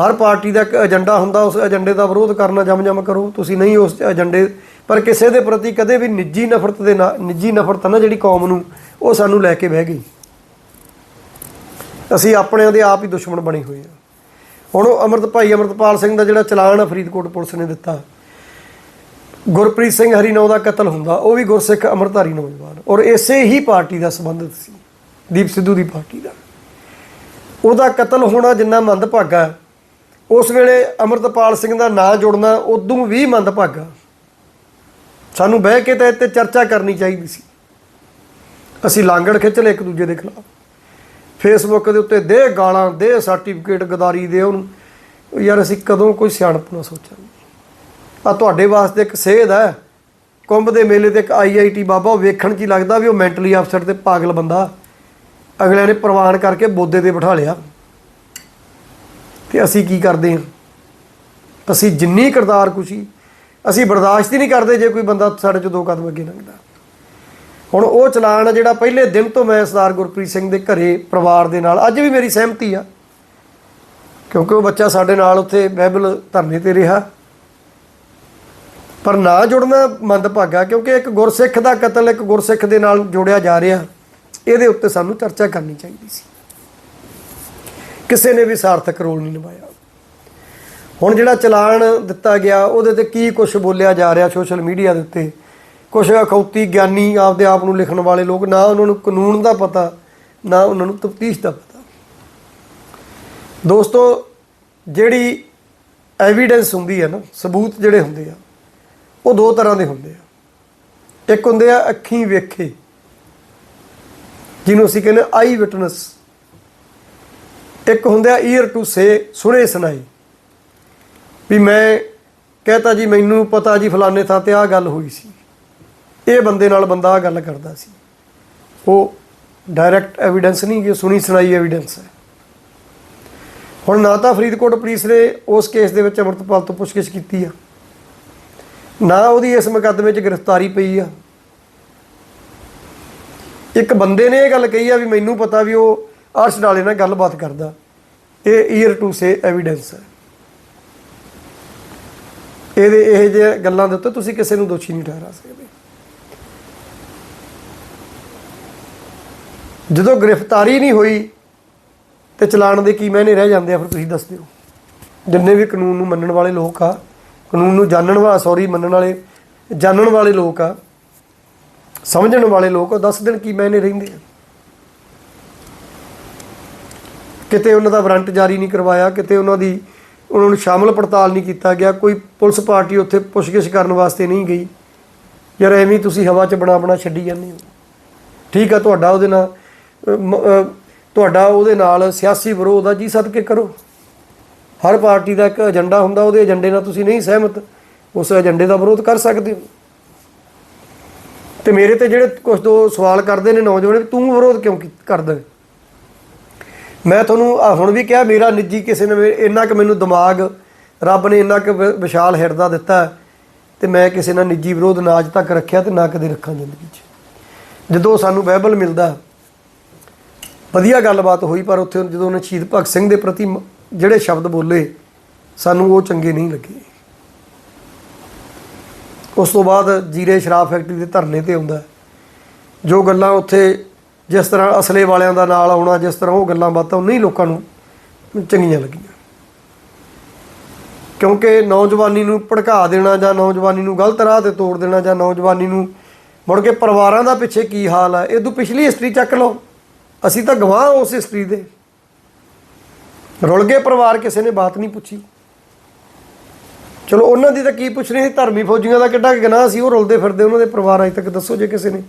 ਹਰ ਪਾਰਟੀ ਦਾ ਇੱਕ ਏਜੰਡਾ ਹੁੰਦਾ, ਉਸ ਏਜੰਡੇ ਦਾ ਵਿਰੋਧ ਕਰਨਾ ਜਮ-ਜਮ ਕਰੋ। ਤੁਸੀਂ ਨਹੀਂ ਉਸ ਏਜੰਡੇ, ਪਰ ਕਿਸੇ ਦੇ ਪ੍ਰਤੀ ਕਦੇ ਵੀ ਨਿੱਜੀ ਨਫ਼ਰਤ ਦੇ ਨਾਲ ਨਿੱਜੀ ਨਫ਼ਰਤ ਨਾ ਜਿਹੜੀ ਕੌਮ ਨੂੰ, ਉਹ ਸਾਨੂੰ ਲੈ ਕੇ ਬਹਿ ਗਈ। ਅਸੀਂ ਆਪਣਿਆਂ ਦੇ ਆਪ ਹੀ ਦੁਸ਼ਮਣ ਬਣੇ ਹੋਏ ਆ ਹੁਣ ਉਹ ਅਮਰਤ, ਭਾਈ ਅਮਰਤਪਾਲ ਸਿੰਘ ਦਾ ਜਿਹੜਾ ਚਲਾਨ ਆ, ਫਰੀਦਕੋਟ ਪੁਲਿਸ ਨੇ ਦਿੱਤਾ। ਗੁਰਪ੍ਰੀਤ ਸਿੰਘ ਹਰੀਨੌ ਦਾ ਕਤਲ ਹੁੰਦਾ, ਉਹ ਵੀ ਗੁਰਸਿੱਖ ਅਮਰਧਾਰੀ ਨੌਜਵਾਨ। ਔਰ ਇਸੇ ਹੀ ਪਾਰਟੀ ਦਾ ਸੰਬੰਧਿਤ ਸੀ, ਦੀਪ ਸਿੱਧੂ ਦੀ ਪਾਰਟੀ ਦਾ। ਉਹਦਾ ਕਤਲ ਹੋਣਾ ਜਿੰਨਾ ਮੰਦਭਾਗਾ ਉਸ ਵੇਲੇ ਅਮਰਤਪਾਲ ਸਿੰਘ ਦਾ ਨਾਂ ਜੁੜਨਾ ਉਦੋਂ ਵੀ ਮੰਦਭਾਗਾ। ਸਾਨੂੰ ਬਹਿ ਕੇ ਤਾਂ ਇੱਥੇ ਚਰਚਾ ਕਰਨੀ ਚਾਹੀਦੀ ਸੀ। ਅਸੀਂ ਲਾਂਗੜ ਖਿੱਚ ਲਏ ਇੱਕ ਦੂਜੇ ਦੇ ਖਿਲਾਫ। ਫੇਸਬੁੱਕ ਦੇ ਉੱਤੇ ਦੇ ਗਾਲਾਂ ਦੇ ਸਰਟੀਫਿਕੇਟ ਗਦਾਰੀ ਦੇ ਉਹਨੂੰ। ਯਾਰ ਅਸੀਂ ਕਦੋਂ ਕੋਈ ਸਿਆਣਪ ਨਾ ਸੋਚਾਂਗੇ। ਆ ਤੁਹਾਡੇ ਵਾਸਤੇ ਇੱਕ ਸੇਧ ਹੈ। ਕੁੰਭ ਦੇ ਮੇਲੇ ਤੇ ਇੱਕ ਆਈਆਈਟੀ ਬਾਬਾ ਉਹ ਵੇਖਣ 'ਚ ਹੀ ਲੱਗਦਾ ਵੀ ਉਹ ਮੈਂਟਲੀ ਅਫਸਰ ਤੇ ਪਾਗਲ ਬੰਦਾ। ਅਗਲਿਆਂ ਨੇ ਪ੍ਰਵਾਨ ਕਰਕੇ ਬੋਦੇ ਤੇ ਬਿਠਾ ਲਿਆ। ਤੇ ਅਸੀਂ ਕੀ ਕਰਦੇ ਹਾਂ? ਅਸੀਂ ਜਿੰਨੀ ਕਰਤਾਰ ਕੁਸ਼ੀ, ਅਸੀਂ ਬਰਦਾਸ਼ਤ ਹੀ ਨਹੀਂ ਕਰਦੇ ਜੇ ਕੋਈ ਬੰਦਾ ਸਾਡੇ ਚੋਂ ਦੋ ਕਦਮ ਅੱਗੇ ਲੰਘਦਾ। ਹੁਣ ਉਹ ਚਲਾਨ ਜਿਹੜਾ ਪਹਿਲੇ ਦਿਨ ਤੋਂ ਮੈਂ ਸਰਦਾਰ ਗੁਰਪ੍ਰੀਤ ਸਿੰਘ ਦੇ ਘਰੇ ਪਰਿਵਾਰ ਦੇ ਨਾਲ, ਅੱਜ ਵੀ ਮੇਰੀ ਸਹਿਮਤੀ ਆ। ਕਿਉਂਕਿ ਉਹ ਬੱਚਾ ਸਾਡੇ ਨਾਲ ਉੱਥੇ ਬਾਈਬਲ ਧਰਨੇ ਤੇ ਰਿਹਾ। ਪਰ ਨਾ ਜੁੜਨਾ ਮੰਦਭਾਗਾ, ਕਿਉਂਕਿ ਇੱਕ ਗੁਰਸਿੱਖ ਦਾ ਕਤਲ ਇੱਕ ਗੁਰਸਿੱਖ ਦੇ ਨਾਲ ਜੋੜਿਆ ਜਾ ਰਿਹਾ। ਇਹਦੇ ਉੱਤੇ ਸਾਨੂੰ ਚਰਚਾ ਕਰਨੀ ਚਾਹੀਦੀ ਸੀ। ਕਿਸੇ ਨੇ ਵੀ ਸਾਰਥਕ ਰੋਲ ਨਹੀਂ ਨਿਭਾਇਆ। ਹੁਣ ਜਿਹੜਾ ਚਲਾਨ ਦਿੱਤਾ ਗਿਆ, ਉਹਦੇ ਤੇ ਕੀ ਕੁਝ ਬੋਲਿਆ ਜਾ ਰਿਹਾ ਸੋਸ਼ਲ ਮੀਡੀਆ ਦੇ ਉੱਤੇ? ਕੁਝ ਅਖੌਤੀ ਗਿਆਨੀ ਆਪਦੇ ਆਪ ਨੂੰ ਲਿਖਣ ਵਾਲੇ ਲੋਕ, ਨਾ ਉਹਨਾਂ ਨੂੰ ਕਾਨੂੰਨ ਦਾ ਪਤਾ, ਨਾ ਉਹਨਾਂ ਨੂੰ ਤਫਤੀਸ਼ ਦਾ ਪਤਾ। ਦੋਸਤੋ, ਜਿਹੜੀ ਐਵੀਡੈਂਸ ਹੁੰਦੀ ਹੈ ਨਾ, ਸਬੂਤ ਜਿਹੜੇ ਹੁੰਦੇ ਆ, ਉਹ ਦੋ ਤਰ੍ਹਾਂ ਦੇ ਹੁੰਦੇ ਆ। ਇੱਕ ਹੁੰਦੇ ਆ ਅੱਖੀਂ ਵੇਖੇ, ਜਿਹਨੂੰ ਅਸੀਂ ਕਹਿੰਦੇ ਆਈ ਵਿਟਨੈਸ ਇੱਕ ਹੁੰਦਾ ਈਅਰ ਟੂ ਸੇ, ਸੁਣੇ ਸੁਣਾਈ। ਵੀ ਮੈਂ ਕਹਤਾ ਜੀ, ਮੈਨੂੰ ਪਤਾ ਜੀ ਫਲਾਣੇ ਥਾਂ ਤੇ ਆ ਗੱਲ ਹੋਈ ਸੀ। ਇਹ ਬੰਦੇ ਨਾਲ ਬੰਦਾ ਆ ਗੱਲ ਕਰਦਾ ਸੀ। ਉਹ ਡਾਇਰੈਕਟ ਐਵੀਡੈਂਸ ਨਹੀਂ ਕਿ ਸੁਣੀ ਸੁਣਾਈ ਐਵੀਡੈਂਸ ਹੈ। ਹੁਣ ਨਾ ਤਾਂ ਫਰੀਦਕੋਟ ਪੁਲਿਸ ਨੇ ਉਸ ਕੇਸ ਦੇ ਵਿੱਚ ਅਮਰਤਪਾਲ ਤੋਂ ਪੁੱਛਗਿੱਛ ਕੀਤੀ ਆ। ਨਾ ਉਹਦੀ ਇਸ ਮੁਕੱਦਮੇ 'ਚ ਗ੍ਰਿਫਤਾਰੀ ਪਈ ਆ। ਇੱਕ ਬੰਦੇ ਨੇ ਇਹ ਗੱਲ ਕਹੀ ਆ ਵੀ ਮੈਨੂੰ ਪਤਾ ਵੀ ਉਹ ਅਰਸ਼ ਡਾਲੇ ਨਾਲ ਗੱਲਬਾਤ ਕਰਦਾ। ਇਹ ਈਅਰ ਟੂ ਸੇ ਐਵੀਡੈਂਸ ਹੈ। ਇਹਦੇ ਇਹ ਜਿਹੇ ਗੱਲਾਂ ਦੇ ਉੱਤੇ ਤੁਸੀਂ ਕਿਸੇ ਨੂੰ ਦੋਸ਼ੀ ਨਹੀਂ ਠਹਿਰਾ ਸਕਦੇ। ਜਦੋਂ ਗ੍ਰਿਫਤਾਰੀ ਨਹੀਂ ਹੋਈ ਤੇ ਚਲਾਣ ਦੇ ਕੀ ਮਹੀਨੇ ਰਹਿ ਜਾਂਦੇ ਆ, ਫਿਰ ਤੁਸੀਂ ਦੱਸ ਦਿਓ। ਜਿੰਨੇ ਵੀ ਕਾਨੂੰਨ ਨੂੰ ਮੰਨਣ ਵਾਲੇ ਲੋਕ ਆ, ਕਾਨੂੰਨ ਨੂੰ ਜਾਣਨ ਵਾਲਾ ਸੌਰੀ ਮੰਨਣ ਵਾਲੇ, ਜਾਣਨ ਵਾਲੇ ਲੋਕ ਆ, ਸਮਝਣ ਵਾਲੇ ਲੋਕ ਉਹ ਦੱਸ ਦੇਣ ਕੀ ਮਹੀਨੇ ਰਹਿੰਦੇ ਆ। ਕਿਤੇ ਉਹਨਾਂ ਦਾ ਵਾਰੰਟ ਜਾਰੀ ਨਹੀਂ ਕਰਵਾਇਆ, ਕਿਤੇ ਉਹਨਾਂ ਦੀ ਉਹਨਾਂ ਨੂੰ ਸ਼ਾਮਲ ਪੜਤਾਲ ਨਹੀਂ ਕੀਤਾ ਗਿਆ, ਕੋਈ ਪੁਲਿਸ ਪਾਰਟੀ ਉੱਥੇ ਪੁੱਛਗਿੱਛ ਕਰਨ ਵਾਸਤੇ ਨਹੀਂ ਗਈ। ਯਾਰ ਐਵੇਂ ਤੁਸੀਂ ਹਵਾ 'ਚ ਬਣਾ ਬਣਾ ਛੱਡੀ ਜਾਂਦੇ ਹੋ। ਠੀਕ ਆ, ਤੁਹਾਡਾ ਉਹਦੇ ਨਾਲ ਤੁਹਾਡਾ ਉਹਦੇ ਨਾਲ ਸਿਆਸੀ ਵਿਰੋਧ ਆ, ਜੀ ਸਦਕੇ ਕਰੋ। ਹਰ ਪਾਰਟੀ ਦਾ ਇੱਕ ਏਜੰਡਾ ਹੁੰਦਾ, ਉਹਦੇ ਏਜੰਡੇ ਨਾਲ ਤੁਸੀਂ ਨਹੀਂ ਸਹਿਮਤ, ਉਸ ਏਜੰਡੇ ਦਾ ਵਿਰੋਧ ਕਰ ਸਕਦੇ ਹੋ। ਤੇ ਮੇਰੇ ਤੇ ਜਿਹੜੇ ਕੁਝ ਦੋ ਸਵਾਲ ਕਰਦੇ ਨੇ ਨੌਜਵਾਨ ਵੀ ਤੂੰ ਵਿਰੋਧ ਕਿਉਂ ਕੀ- ਕਰਦਾ ਹੈ? ਮੈਂ ਤੁਹਾਨੂੰ ਆਹ ਹੁਣ ਵੀ ਕਿਹਾ, ਮੇਰਾ ਨਿੱਜੀ ਕਿਸੇ ਨੇ ਮੇ- ਇੰਨਾ ਕਿ ਮੈਨੂੰ ਦਿਮਾਗ, ਰੱਬ ਨੇ ਇੰਨਾ ਕਿ ਵਿ- ਵਿਸ਼ਾਲ ਹਿਰਦਾ ਦਿੱਤਾ ਹੈ ਤੇ ਮੈਂ ਕਿਸੇ ਨਾਲ ਨਿੱਜੀ ਵਿਰੋਧ ਨਾ ਅੱਜ ਤੱਕ ਰੱਖਿਆ ਤੇ ਨਾ ਕਦੇ ਰੱਖਾਂ ਜ਼ਿੰਦਗੀ 'ਚ। ਜਦੋਂ ਸਾਨੂੰ ਬਾਈਬਲ ਮਿਲਦਾ ਵਧੀਆ ਗੱਲਬਾਤ ਹੋਈ ਪਰ ਉੱਥੇ ਜਦੋਂ ਉਹਨੇ ਸ਼ਹੀਦ ਭਗਤ ਸਿੰਘ ਦੇ ਪ੍ਰਤੀ ਜਿਹੜੇ ਸ਼ਬਦ ਬੋਲੇ, ਸਾਨੂੰ ਉਹ ਚੰਗੇ ਨਹੀਂ ਲੱਗੇ। ਉਸ ਤੋਂ ਬਾਅਦ ਜੀਰੇ ਸ਼ਰਾਬ ਫੈਕਟਰੀ ਦੇ ਧਰਨੇ ਤੇ ਆਉਂਦਾ ਜੋ ਗੱਲਾਂ ਉੱਥੇ ਜਿਸ ਤਰ੍ਹਾਂ ਅਸਲੇ ਵਾਲਿਆਂ ਦਾ ਨਾਲ ਆਉਣਾ, ਜਿਸ ਤਰ੍ਹਾਂ ਉਹ ਗੱਲਾਂ ਬਾਤਾਂ ਉਹ ਨਹੀਂ ਲੋਕਾਂ ਨੂੰ ਚੰਗੀਆਂ ਲੱਗੀਆਂ। ਕਿਉਂਕਿ ਨੌਜਵਾਨੀ ਨੂੰ ਭੜਕਾ ਦੇਣਾ ਜਾਂ ਨੌਜਵਾਨੀ ਨੂੰ ਗਲਤ ਰਾਹ ਤੇ ਤੋੜ ਦੇਣਾ ਜਾਂ ਨੌਜਵਾਨੀ ਨੂੰ ਮੁੜ ਕੇ ਪਰਿਵਾਰਾਂ ਦਾ ਪਿੱਛੇ ਕੀ ਹਾਲ ਹੈ ਇਹ ਤੋਂ ਪਿਛਲੀ ਹਿਸਟਰੀ ਚੱਕ ਲਓ। ਅਸੀਂ ਤਾਂ ਗਵਾਹ ਉਸ ਹਿਸਟਰੀ ਦੇ। ਰੁਲ ਗਏ ਪਰਿਵਾਰ, ਕਿਸੇ ਨੇ ਬਾਤ ਨਹੀਂ ਪੁੱਛੀ। ਚਲੋ ਉਹਨਾਂ ਦੀ ਤਾਂ ਕੀ ਪੁੱਛਣੀ ਸੀ? ਧਰਮੀ ਫੌਜੀਆਂ ਦਾ ਕਿੱਡਾ ਕੁ ਗੁਨਾਹ ਸੀ, ਉਹ ਰੁਲਦੇ ਫਿਰਦੇ ਉਹਨਾਂ ਦੇ ਪਰਿਵਾਰ ਅਜੇ ਤੱਕ ਦੱਸੋ ਜੇ ਕਿਸੇ ਨੇ।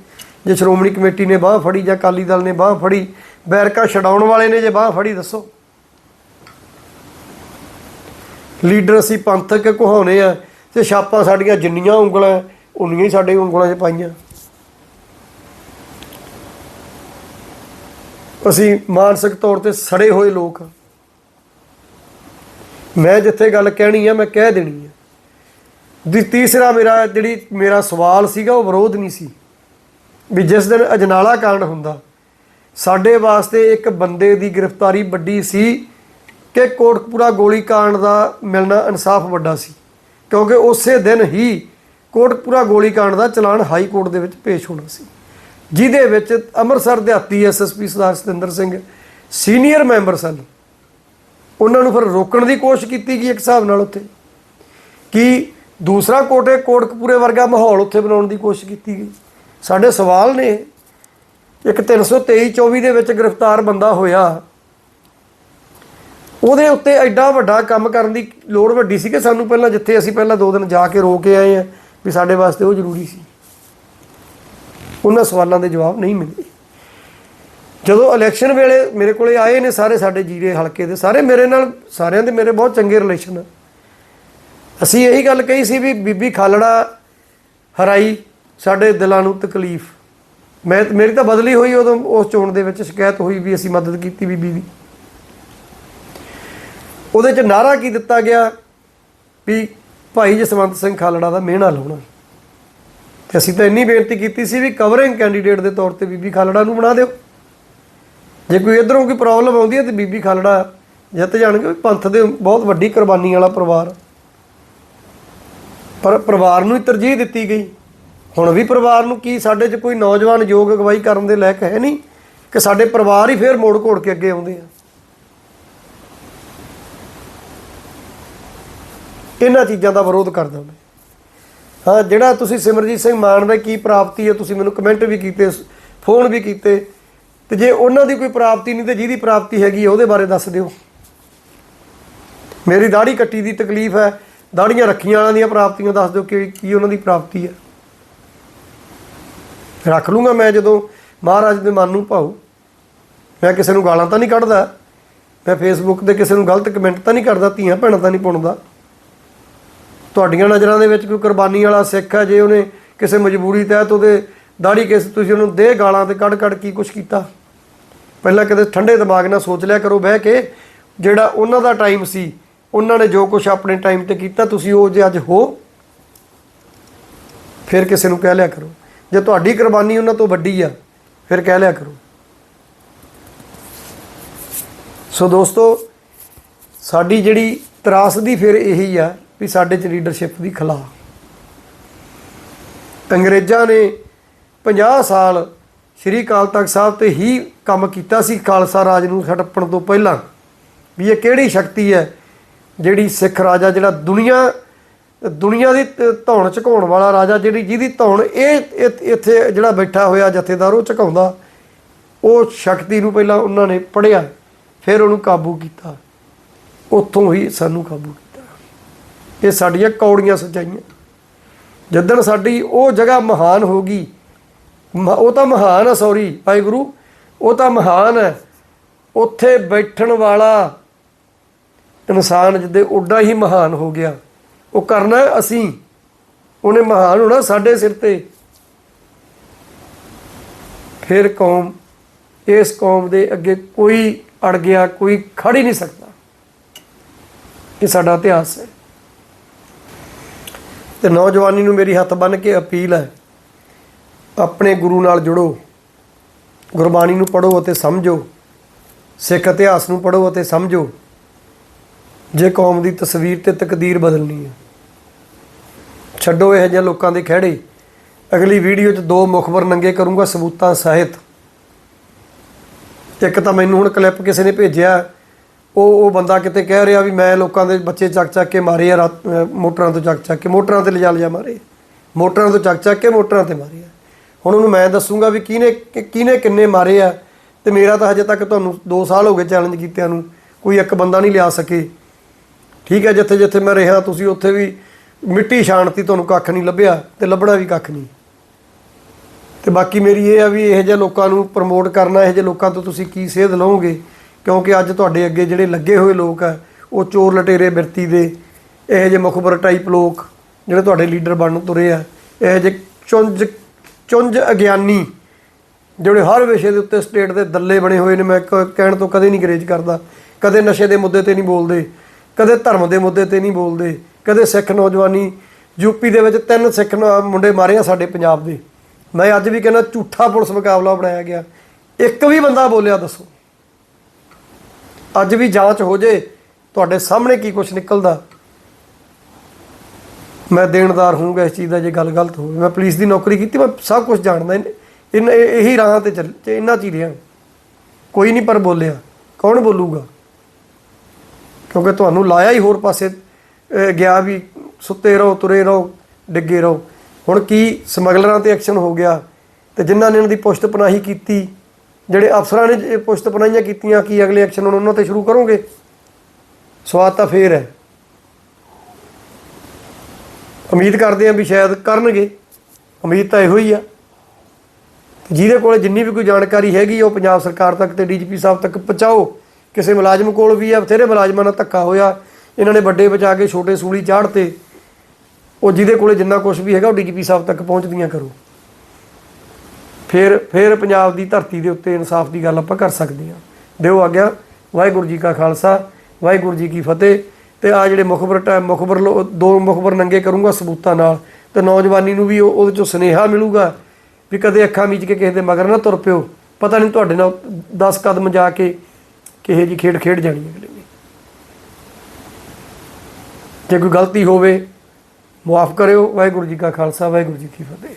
ਜੇ ਸ਼੍ਰੋਮਣੀ ਕਮੇਟੀ ਨੇ ਬਾਹ ਫੜੀ ਜਾਂ ਅਕਾਲੀ ਦਲ ਨੇ ਬਾਹ ਫੜੀ ਬੈਰਕਾ ਛਡਾਉਣ ਵਾਲੇ ਨੇ ਜੇ ਬਾਹ ਫੜੀ, ਦੱਸੋ। ਲੀਡਰ ਅਸੀਂ ਪੰਥਕ ਕਹਾਉਨੇ ਆ ਤੇ ਛਾਪਾਂ ਸਾਡੀਆਂ ਜਿੰਨੀਆਂ ਉਂਗਲਾਂ, ਉਨੀਆਂ ਹੀ ਸਾਡੇ ਉਂਗਲਾਂ 'ਚ ਪਾਈਆਂ। ਅਸੀਂ ਮਾਨਸਿਕ ਤੌਰ ਤੇ ਸੜੇ ਹੋਏ ਲੋਕ ਹਾਂ ਮੈਂ ਜਿੱਥੇ ਗੱਲ ਕਹਿਣੀ ਆ, ਮੈਂ ਕਹਿ ਦੇਣੀ ਆ। ਦੀ ਤੀਸਰਾ ਮੇਰਾ, ਜਿਹੜੀ ਮੇਰਾ ਸਵਾਲ ਸੀਗਾ, ਉਹ ਵਿਰੋਧ ਨਹੀਂ ਸੀ। ਵੀ ਜਿਸ ਦਿਨ ਅਜਨਾਲਾ ਕਾਂਡ ਹੁੰਦਾ, ਸਾਡੇ ਵਾਸਤੇ ਇੱਕ ਬੰਦੇ ਦੀ ਗ੍ਰਿਫਤਾਰੀ ਵੱਡੀ ਸੀ ਕਿ ਕੋਟਕਪੂਰਾ ਗੋਲੀ ਕਾਂਡ ਦਾ ਮਿਲਣਾ ਇਨਸਾਫ ਵੱਡਾ ਸੀ, ਕਿਉਂਕਿ ਉਸੇ ਦਿਨ ਹੀ ਕੋਟਕਪੂਰਾ ਗੋਲੀ ਕਾਂਡ ਦਾ ਚਲਾਨ ਹਾਈ ਕੋਰਟ ਦੇ ਵਿੱਚ ਪੇਸ਼ ਹੋਣਾ ਸੀ। ਜਿਹਦੇ ਵਿੱਚ ਅੰਮ੍ਰਿਤਸਰ ਦਿਹਾਤੀ SSP Sardar Satinder Singh senior member ਸਨ। ਉਹਨਾਂ ਨੂੰ ਫਿਰ ਰੋਕਣ ਦੀ ਕੋਸ਼ਿਸ਼ ਕੀਤੀ ਗਈ ਇੱਕ ਹਿਸਾਬ ਨਾਲ ਉੱਥੇ, ਕਿ ਦੂਸਰਾ ਕੋਟੇ ਕੋਟਕਪੂਰੇ ਵਰਗਾ ਮਾਹੌਲ ਉੱਥੇ ਬਣਾਉਣ ਦੀ ਕੋਸ਼ਿਸ਼ ਕੀਤੀ ਗਈ। ਸਾਡੇ ਸਵਾਲ ਨੇ। ਇੱਕ 323 24 ਦੇ ਵਿੱਚ ਗ੍ਰਿਫਤਾਰ ਬੰਦਾ ਹੋਇਆ। ਉਹਦੇ ਉੱਤੇ ਐਡਾ ਵੱਡਾ ਕੰਮ ਕਰਨ ਦੀ ਲੋੜ ਵੱਡੀ ਸੀ ਕਿ ਸਾਨੂੰ ਪਹਿਲਾਂ ਜਿੱਥੇ ਅਸੀਂ ਪਹਿਲਾਂ ਦੋ ਦਿਨ ਜਾ ਕੇ ਰੋ ਕੇ ਆਏ ਆ ਵੀ ਸਾਡੇ ਵਾਸਤੇ ਉਹ ਜ਼ਰੂਰੀ ਸੀ। ਉਹਨਾਂ ਸਵਾਲਾਂ ਦੇ ਜਵਾਬ ਨਹੀਂ ਮਿਲੇ। ਜਦੋਂ ਇਲੈਕਸ਼ਨ ਵੇਲੇ ਮੇਰੇ ਕੋਲੇ ਆਏ ਨੇ ਸਾਰੇ ਸਾਡੇ ਜੀਰੇ ਹਲਕੇ ਦੇ, ਸਾਰੇ ਮੇਰੇ ਨਾਲ, ਸਾਰਿਆਂ ਦੇ ਮੇਰੇ ਬਹੁਤ ਚੰਗੇ ਰਿਲੇਸ਼ਨ ਆ। ਅਸੀਂ ਇਹੀ ਗੱਲ ਕਹੀ ਸੀ ਵੀ ਬੀਬੀ ਖਾਲੜਾ ਹਰਾਈ ਸਾਡੇ ਦਿਲਾਂ ਨੂੰ ਤਕਲੀਫ। ਮੈਂ, ਮੇਰੀ ਤਾਂ ਬਦਲੀ ਹੋਈ ਉਦੋਂ ਉਸ ਚੋਣ ਦੇ ਵਿੱਚ, ਸ਼ਿਕਾਇਤ ਹੋਈ ਵੀ ਅਸੀਂ ਮਦਦ ਕੀਤੀ ਬੀਬੀ ਦੀ। ਉਹਦੇ ਚ ਨਾਰਾ ਕੀ ਦਿੱਤਾ ਗਿਆ? ਵੀ ਭਾਈ ਜਸਵੰਤ ਸਿੰਘ ਖਾਲੜਾ ਦਾ ਮਿਹਣਾ ਲਾਉਣਾ। ਤੇ ਅਸੀਂ ਤਾਂ ਇੰਨੀ ਬੇਨਤੀ ਕੀਤੀ ਸੀ ਵੀ ਕਵਰਿੰਗ ਕੈਂਡੀਡੇਟ ਦੇ ਤੌਰ ਤੇ ਬੀਬੀ ਖਾਲੜਾ ਨੂੰ ਬਣਾ ਦਿਓ। ਜੇ ਕੋਈ ਇਧਰੋਂ ਕੋਈ ਪ੍ਰੋਬਲਮ ਆਉਂਦੀ ਹੈ ਤੇ ਬੀਬੀ ਖਾਲੜਾ ਜਿੱਤ ਜਾਣਗੇ ਪੰਥ ਦੇ ਬਹੁਤ ਵੱਡੀ ਕੁਰਬਾਨੀ ਵਾਲਾ ਪਰਿਵਾਰ। ਪਰ ਪਰਿਵਾਰ ਨੂੰ ਹੀ ਤਰਜੀਹ ਦਿੱਤੀ ਗਈ। ਹੁਣ ਵੀ ਪਰਿਵਾਰ ਨੂੰ ਕੀ ਸਾਡੇ 'ਚ ਕੋਈ ਨੌਜਵਾਨ ਯੋਗ ਅਗਵਾਈ ਕਰਨ ਦੇ ਲਾਇਕ ਹੈ ਨਹੀਂ ਕਿ ਸਾਡੇ ਪਰਿਵਾਰ ਹੀ ਫੇਰ ਮੋੜ ਘੋੜ ਕੇ ਅੱਗੇ ਆਉਂਦੇ ਆ? ਇਹਨਾਂ ਚੀਜ਼ਾਂ ਦਾ ਵਿਰੋਧ ਕਰਦਾ ਮੈਂ ਹਾਂ, ਜਿਹੜਾ ਤੁਸੀਂ ਸਿਮਰਜੀਤ ਸਿੰਘ ਮਾਨ ਦਾ ਕੀ ਪ੍ਰਾਪਤੀ ਹੈ, ਤੁਸੀਂ ਮੈਨੂੰ ਕਮੈਂਟ ਵੀ ਕੀਤੇ ਫੋਨ ਵੀ ਕੀਤੇ, ਤੇ ਜੇ ਉਹਨਾਂ ਦੀ ਕੋਈ ਪ੍ਰਾਪਤੀ ਨਹੀਂ ਤੇ ਜਿਹਦੀ ਪ੍ਰਾਪਤੀ ਹੈਗੀ ਉਹਦੇ ਬਾਰੇ ਦੱਸ ਦਿਓ। ਮੇਰੀ ਦਾੜੀ ਕੱਟੀ ਦੀ ਤਕਲੀਫ ਹੈ ਦਾੜੀਆਂ ਰੱਖੀਆਂ ਵਾਲਿਆਂ ਦੀਆਂ ਪ੍ਰਾਪਤੀਆਂ ਦੱਸ ਦਿਓ ਕਿ ਕੀ ਉਹਨਾਂ ਦੀ ਪ੍ਰਾਪਤੀ ਹੈ। ਰੱਖ ਲੂੰਗਾ ਮੈਂ ਜਦੋਂ। ਮਹਾਰਾਜ ਦੇ ਮਨ ਨੂੰ ਭਾਉ। ਮੈਂ ਕਿਸੇ ਨੂੰ ਗਾਲਾਂ ਤਾਂ ਨਹੀਂ ਕੱਢਦਾ। ਮੈਂ ਫੇਸਬੁੱਕ ਤੇ ਕਿਸੇ ਨੂੰ ਗਲਤ ਕਮੈਂਟ ਤਾਂ ਨਹੀਂ ਕਰਦਾ, ਧੀਆਂ ਭੈਣਾਂ ਤਾਂ ਨਹੀਂ ਪਾਉਂਦਾ ਤੁਹਾਡੀਆਂ ਨਜ਼ਰਾਂ ਦੇ ਵਿੱਚ ਕੋਈ ਕੁਰਬਾਨੀ ਵਾਲਾ ਸਿੱਖ ਹੈ ਜੇ ਉਹਨੇ ਕਿਸੇ ਮਜਬੂਰੀ ਤਹਿਤ ਉਹਦੇ ਦਾੜੀ ਕਿਸ ਤੁਸੀਂ ਉਹਨੂੰ ਦੇ ਗਾਲਾਂ ਤੇ ਕੱਢ ਕੱਢ ਕੀ ਕੁਛ ਕੀਤਾ। ਪਹਿਲਾਂ ਕਦੇ ਠੰਡੇ ਦਿਮਾਗ ਨਾਲ ਸੋਚ ਲਿਆ ਕਰੋ ਬਹਿ ਕੇ। ਜਿਹੜਾ ਉਹਨਾਂ ਦਾ ਟਾਈਮ ਸੀ, ਉਹਨਾਂ ਨੇ ਜੋ ਕੁਝ ਆਪਣੇ ਟਾਈਮ ਤੇ ਕੀਤਾ, ਤੁਸੀਂ ਉਹ ਜੇ ਅੱਜ ਹੋ, ਫਿਰ ਕਿਸੇ ਨੂੰ ਕਹਿ ਲਿਆ ਕਰੋ। ਜੇ ਤੁਹਾਡੀ ਕੁਰਬਾਨੀ ਉਹਨਾਂ ਤੋਂ ਵੱਡੀ ਆ, ਫਿਰ ਕਹਿ ਲਿਆ ਕਰੋ। ਸੋ ਦੋਸਤੋ, ਸਾਡੀ ਜਿਹੜੀ ਤਰਾਸਦੀ ਫਿਰ ਇਹੀ ਆ ਵੀ ਸਾਡੇ ਚ ਲੀਡਰਸ਼ਿਪ ਦੀ ਖਲਾ। ਅੰਗਰੇਜ਼ਾਂ ਨੇ 50 ਸਾਲ ਸ੍ਰੀ ਅਕਾਲ ਤਖਤ ਸਾਹਿਬ ਤੇ ਹੀ ਕੰਮ ਕੀਤਾ ਸੀ ਖਾਲਸਾ ਰਾਜ ਨੂੰ ਹੜੱਪਣ ਤੋਂ ਪਹਿਲਾਂ। ਵੀ ਇਹ ਕਿਹੜੀ ਸ਼ਕਤੀ ਹੈ ਜਿਹੜੀ ਸਿੱਖ ਰਾਜਾ ਜਿਹੜਾ ਦੁਨੀਆ ਦੁਨੀਆ ਦੀ ਧੌਣ ਝੁਕਾਉਣ ਵਾਲਾ ਰਾਜਾ ਜਿਹੜੀ ਜਿਹਦੀ ਧੌਣ ਇਹ ਇ- ਇੱਥੇ ਜਿਹੜਾ ਬੈਠਾ ਹੋਇਆ ਜਥੇਦਾਰ ਉਹ ਝੁਕਾਉਂਦਾ, ਉਹ ਸ਼ਕਤੀ ਨੂੰ ਪਹਿਲਾਂ ਉਹਨਾਂ ਨੇ ਪੜਿਆ ਫਿਰ ਉਹਨੂੰ ਕਾਬੂ ਕੀਤਾ। ਉੱਥੋਂ ਹੀ ਸਾਨੂੰ ਕਾਬੂ ਕੀਤਾ। ਇਹ ਸਾਡੀਆਂ ਕੌੜੀਆਂ ਸੱਚਾਈਆਂ। ਜਦੋਂ ਸਾਡੀ ਉਹ ਜਗ੍ਹਾ ਮਹਾਨ ਹੋ ਗਈ ਮ- ਉਹ ਤਾਂ ਮਹਾਨ ਹੈ ਸੌਰੀ ਵਾਹਿਗੁਰੂ, ਉਹ ਤਾਂ ਮਹਾਨ ਹੈ। ਉੱਥੇ ਬੈਠਣ ਵਾਲਾ ਇਨਸਾਨ ਜਿੱਦੇ ਉੱਡਾ ਹੀ ਮਹਾਨ ਹੋ ਗਿਆ। ਉਹ ਕਰਨਾ ਅਸੀਂ। ਉਹਨੇ ਮਹਾਨ ਹੋਣਾ ਸਾਡੇ ਸਿਰ ਤੇ। ਫਿਰ ਕੌਮ, ਇਸ ਕੌਮ ਦੇ ਅੱਗੇ ਕੋਈ ਅੜ ਗਿਆ, ਕੋਈ ਖੜ ਹੀ ਨਹੀਂ ਸਕਦਾ। ਇਹ ਸਾਡਾ ਇਤਿਹਾਸ ਹੈ। ਤੇ ਨੌਜਵਾਨੀ ਨੂੰ ਮੇਰੀ ਹੱਥ ਬੰਨ ਕੇ ਅਪੀਲ ਹੈ, ਆਪਣੇ ਗੁਰੂ ਨਾਲ ਜੁੜੋ। ਗੁਰਬਾਣੀ ਨੂੰ ਪੜ੍ਹੋ ਅਤੇ ਸਮਝੋ। ਸਿੱਖ ਇਤਿਹਾਸ ਨੂੰ ਪੜ੍ਹੋ ਅਤੇ ਸਮਝੋ। ਜੇ ਕੌਮ ਦੀ ਤਸਵੀਰ ਤੇ ਤਕਦੀਰ ਬਦਲਣੀ ਹੈ। ਛੱਡੋ ਇਹ ਜਿਹੇ ਲੋਕਾਂ ਦੇ ਖਿਹੜੇ। ਅਗਲੀ ਵੀਡੀਓ 'ਚ ਦੋ ਮੁਖਬਰ ਨੰਗੇ ਕਰੂੰਗਾ ਸਬੂਤਾਂ ਸਹਿਤ। ਇੱਕ ਤਾਂ ਮੈਨੂੰ ਹੁਣ ਕਲਿੱਪ ਕਿਸੇ ਨੇ ਭੇਜਿਆ, ਉਹ ਉਹ ਬੰਦਾ ਕਿਤੇ ਕਹਿ ਰਿਹਾ ਵੀ ਮੈਂ ਲੋਕਾਂ ਦੇ ਬੱਚੇ ਚੱਕ ਚੱਕ ਕੇ ਮਾਰੇ ਆ, ਰਾਤ- ਮੋਟਰਾਂ ਤੋਂ ਚੱਕ ਚੱਕ ਕੇ, ਮੋਟਰਾਂ ਤੇ ਲਿਜਾ ਲਿਜਾ ਮਾਰੇ। ਮੋਟਰਾਂ ਤੋਂ ਚੱਕ ਚੱਕ ਕੇ ਮੋਟਰਾਂ ਤੇ ਮਾਰੇ ਆ। ਹੁਣ ਉਹਨੂੰ ਮੈਂ ਦੱਸੂਗਾ ਵੀ ਕਿਹਨੇ ਕਿ- ਕਿਹਨੇ ਕਿੰਨੇ ਮਾਰੇ ਆ, ਤੇ ਮੇਰਾ ਤਾਂ ਹਜੇ ਤੱਕ ਤੁਹਾਨੂੰ 2 ਸਾਲ ਹੋ ਗਏ ਚੈਲੰਜ ਕੀਤਿਆਂ ਨੂੰ, ਕੋਈ ਇੱਕ ਬੰਦਾ ਨਹੀਂ ਲਿਆ ਸਕੇ। ਠੀਕ ਹੈ, ਜਿੱਥੇ ਜਿੱਥੇ ਮੈਂ ਰਿਹਾ, ਤੁਸੀਂ ਉੱਥੇ ਵੀ ਮਿੱਟੀ ਸ਼ਾਂਤੀ ਤੁਹਾਨੂੰ ਕੱਖ ਨਹੀਂ ਲੱਭਿਆ ਤੇ ਲੱਭਣਾ ਵੀ ਕੱਖ ਨਹੀਂ। ਤੇ ਬਾਕੀ ਮੇਰੀ ਇਹ ਆ ਵੀ ਇਹੋ ਜਿਹੇ ਲੋਕਾਂ ਨੂੰ ਪ੍ਰਮੋਟ ਕਰਨਾ, ਇਹੋ ਜਿਹੇ ਲੋਕਾਂ ਤੋਂ ਤੁਸੀਂ ਕੀ ਸੇਧ ਲਓਗੇ? ਕਿਉਂਕਿ ਅੱਜ ਤੁਹਾਡੇ ਅੱਗੇ ਜਿਹੜੇ ਲੱਗੇ ਹੋਏ ਲੋਕ ਆ, ਉਹ ਚੋਰ ਲਟੇਰੇ ਬਿਰਤੀ ਦੇ, ਇਹੋ ਜਿਹੇ ਮੁਖਬਰ ਟਾਈਪ ਲੋਕ ਜਿਹੜੇ ਤੁਹਾਡੇ ਲੀਡਰ ਬਣਨ ਤੁਰੇ ਆ, ਇਹੋ ਜਿਹੇ ਚੁੰਝ ਚੁੰਝ ਅਗਿਆਨੀ ਜਿਹੜੇ ਹਰ ਵਿਸ਼ੇ ਦੇ ਉੱਤੇ ਸਟੇਟ ਦੇ ਦੱਲੇ ਬਣੇ ਹੋਏ ਨੇ, ਮੈਂ ਕ- ਕਹਿਣ ਤੋਂ ਕਦੇ ਨਹੀਂ ਗਰੇਜ ਕਰਦਾ, ਕਦੇ ਨਸ਼ੇ ਦੇ ਮੁੱਦੇ ਤੇ ਨਹੀਂ ਬੋਲਦੇ, ਕਦੇ ਧਰਮ ਦੇ ਮੁੱਦੇ ਤੇ ਨਹੀਂ ਬੋਲਦੇ ਕਦੇ ਸਿੱਖ ਨੌਜਵਾਨੀ ਯੂਪੀ ਦੇ ਵਿੱਚ ਤਿੰਨ ਸਿੱਖ ਮੁੰਡੇ ਮਾਰੇ ਆ ਸਾਡੇ ਪੰਜਾਬ ਦੇ। ਮੈਂ ਅੱਜ ਵੀ ਕਹਿੰਦਾ ਝੂਠਾ ਪੁਲਿਸ ਮੁਕਾਬਲਾ ਬਣਾਇਆ ਗਿਆ। ਇੱਕ ਵੀ ਬੰਦਾ ਬੋਲਿਆ ਦੱਸੋ। ਅੱਜ ਵੀ ਜਾਂਚ ਹੋ ਜੇ, ਤੁਹਾਡੇ ਸਾਹਮਣੇ ਕੀ ਕੁਝ ਨਿਕਲਦਾ। ਮੈਂ ਦੇਣਦਾਰ ਹੋਊਗਾ ਇਸ ਚੀਜ਼ ਦਾ ਜੇ ਗੱਲ ਗਲਤ ਹੋਵੇ। ਮੈਂ ਪੁਲਿਸ ਦੀ ਨੌਕਰੀ ਕੀਤੀ, ਮੈਂ ਸਭ ਕੁਝ ਜਾਣਦਾ। ਇਹਨਾਂ ਇਹੀ ਰਾਹਾਂ ਤੇ ਚੱਲ ਇਹਨਾਂ ਚ ਹੀ ਰਿਹਾ। ਕੋਈ ਨਹੀਂ ਪਰ ਬੋਲਿਆ। ਕੌਣ ਬੋਲੂਗਾ? ਕਿਉਂਕਿ ਤੁਹਾਨੂੰ ਲਾਇਆ ਹੀ ਹੋਰ ਪਾਸੇ ਗਿਆ ਵੀ ਸੁੱਤੇ ਰਹੋ, ਤੁਰੇ ਰਹੋ, ਡਿੱਗੇ ਰਹੋ। ਹੁਣ ਕੀ ਸਮਗਲਰਾਂ ਤੇ ਐਕਸ਼ਨ ਹੋ ਗਿਆ? ਤੇ ਜਿਨ੍ਹਾਂ ਨੇ ਇਹਨਾਂ ਦੀ ਪੁਸ਼ਤ ਪਨਾਹੀ ਕੀਤੀ, ਜਿਹੜੇ ਅਫਸਰਾਂ ਨੇ ਇਹ ਪੁਸ਼ਤ ਪਨਾਹੀਆਂ ਕੀਤੀਆਂ, ਕੀ ਅਗਲੇ ਐਕਸ਼ਨ ਹੁਣ ਉਹਨਾਂ ਤੇ ਸ਼ੁਰੂ ਕਰੋਗੇ? ਸਵਾਦ ਤਾਂ ਫੇਰ ਹੈ। ਉਮੀਦ ਕਰਦੇ ਹਾਂ ਵੀ ਸ਼ਾਇਦ ਕਰਨਗੇ। ਉਮੀਦ ਤਾਂ ਇਹੋ ਹੀ ਆ। ਜਿਹਦੇ ਕੋਲ ਜਿੰਨੀ ਵੀ ਕੋਈ ਜਾਣਕਾਰੀ ਹੈਗੀ, ਉਹ ਪੰਜਾਬ ਸਰਕਾਰ ਤੱਕ ਤੇ ਡੀਜੀਪੀ ਸਾਹਿਬ ਤੱਕ ਪਹੁੰਚਾਓ। ਕਿਸੇ ਮੁਲਾਜ਼ਮ ਕੋਲ ਵੀ ਆ, ਬਥੇਰੇ ਮੁਲਾਜ਼ਮਾਂ ਨਾਲ ਧੱਕਾ ਹੋਇਆ। ਇਹਨਾਂ ਨੇ ਵੱਡੇ ਬਚਾ ਕੇ ਛੋਟੇ ਸੂਲੀ ਚਾੜਤੇ। ਉਹ ਜਿਹਦੇ ਕੋਲੇ ਜਿੰਨਾ ਕੁਝ ਵੀ ਹੈਗਾ, ਉਹ ਡੀਜੀਪੀ ਸਾਹਿਬ ਤੱਕ ਪਹੁੰਚਦੀਆਂ ਕਰੋ। ਫਿਰ ਫਿਰ ਪੰਜਾਬ ਦੀ ਧਰਤੀ ਦੇ ਉੱਤੇ ਇਨਸਾਫ ਦੀ ਗੱਲ ਆਪਾਂ ਕਰ ਸਕਦੇ ਹਾਂ। ਦਿਓ ਆਗਿਆ, ਵਾਹਿਗੁਰੂ ਜੀ ਕਾ ਖਾਲਸਾ, ਵਾਹਿਗੁਰੂ ਜੀ ਕੀ ਫਤਿਹ। ਤੇ ਆ ਜਿਹੜੇ ਮੁਖਬਰ ਟਾ- ਮੁਖਬਰ ਲੋ- ਦੋ ਮੁਖਬਰ ਨੰਗੇ ਕਰੂੰਗਾ ਸਬੂਤਾਂ ਨਾਲ। ਤੇ ਨੌਜਵਾਨੀ ਨੂੰ ਵੀ ਉਹ- ਉਹਦੇ ਚੋਂ ਸੁਨੇਹਾ ਮਿਲੂਗਾ ਵੀ ਕਦੇ ਅੱਖਾਂ ਮੀਚ ਕੇ ਕਿਸੇ ਦੇ ਮਗਰ ਨਾ ਤੁਰ ਪਿਓ। ਪਤਾ ਨਹੀਂ ਤੁਹਾਡੇ ਨਾਲ 10 ਕਦਮ ਜਾ ਕੇ ਕਿਹੇ ਜੀ ਖੇਡ ਖੇਡ ਜਾਣੀ ਹੈ ਅਗਲੇ ਨੇ ਜੇ ਕੋਈ ਗਲਤੀ ਹੋਵੇ ਮੁਆਫ ਕਰਿਓ। ਵਾਹਿਗੁਰੂ ਜੀ ਕਾ ਖਾਲਸਾ ਵਾਹਿਗੁਰੂ ਜੀ ਕੀ ਫਤਿਹ।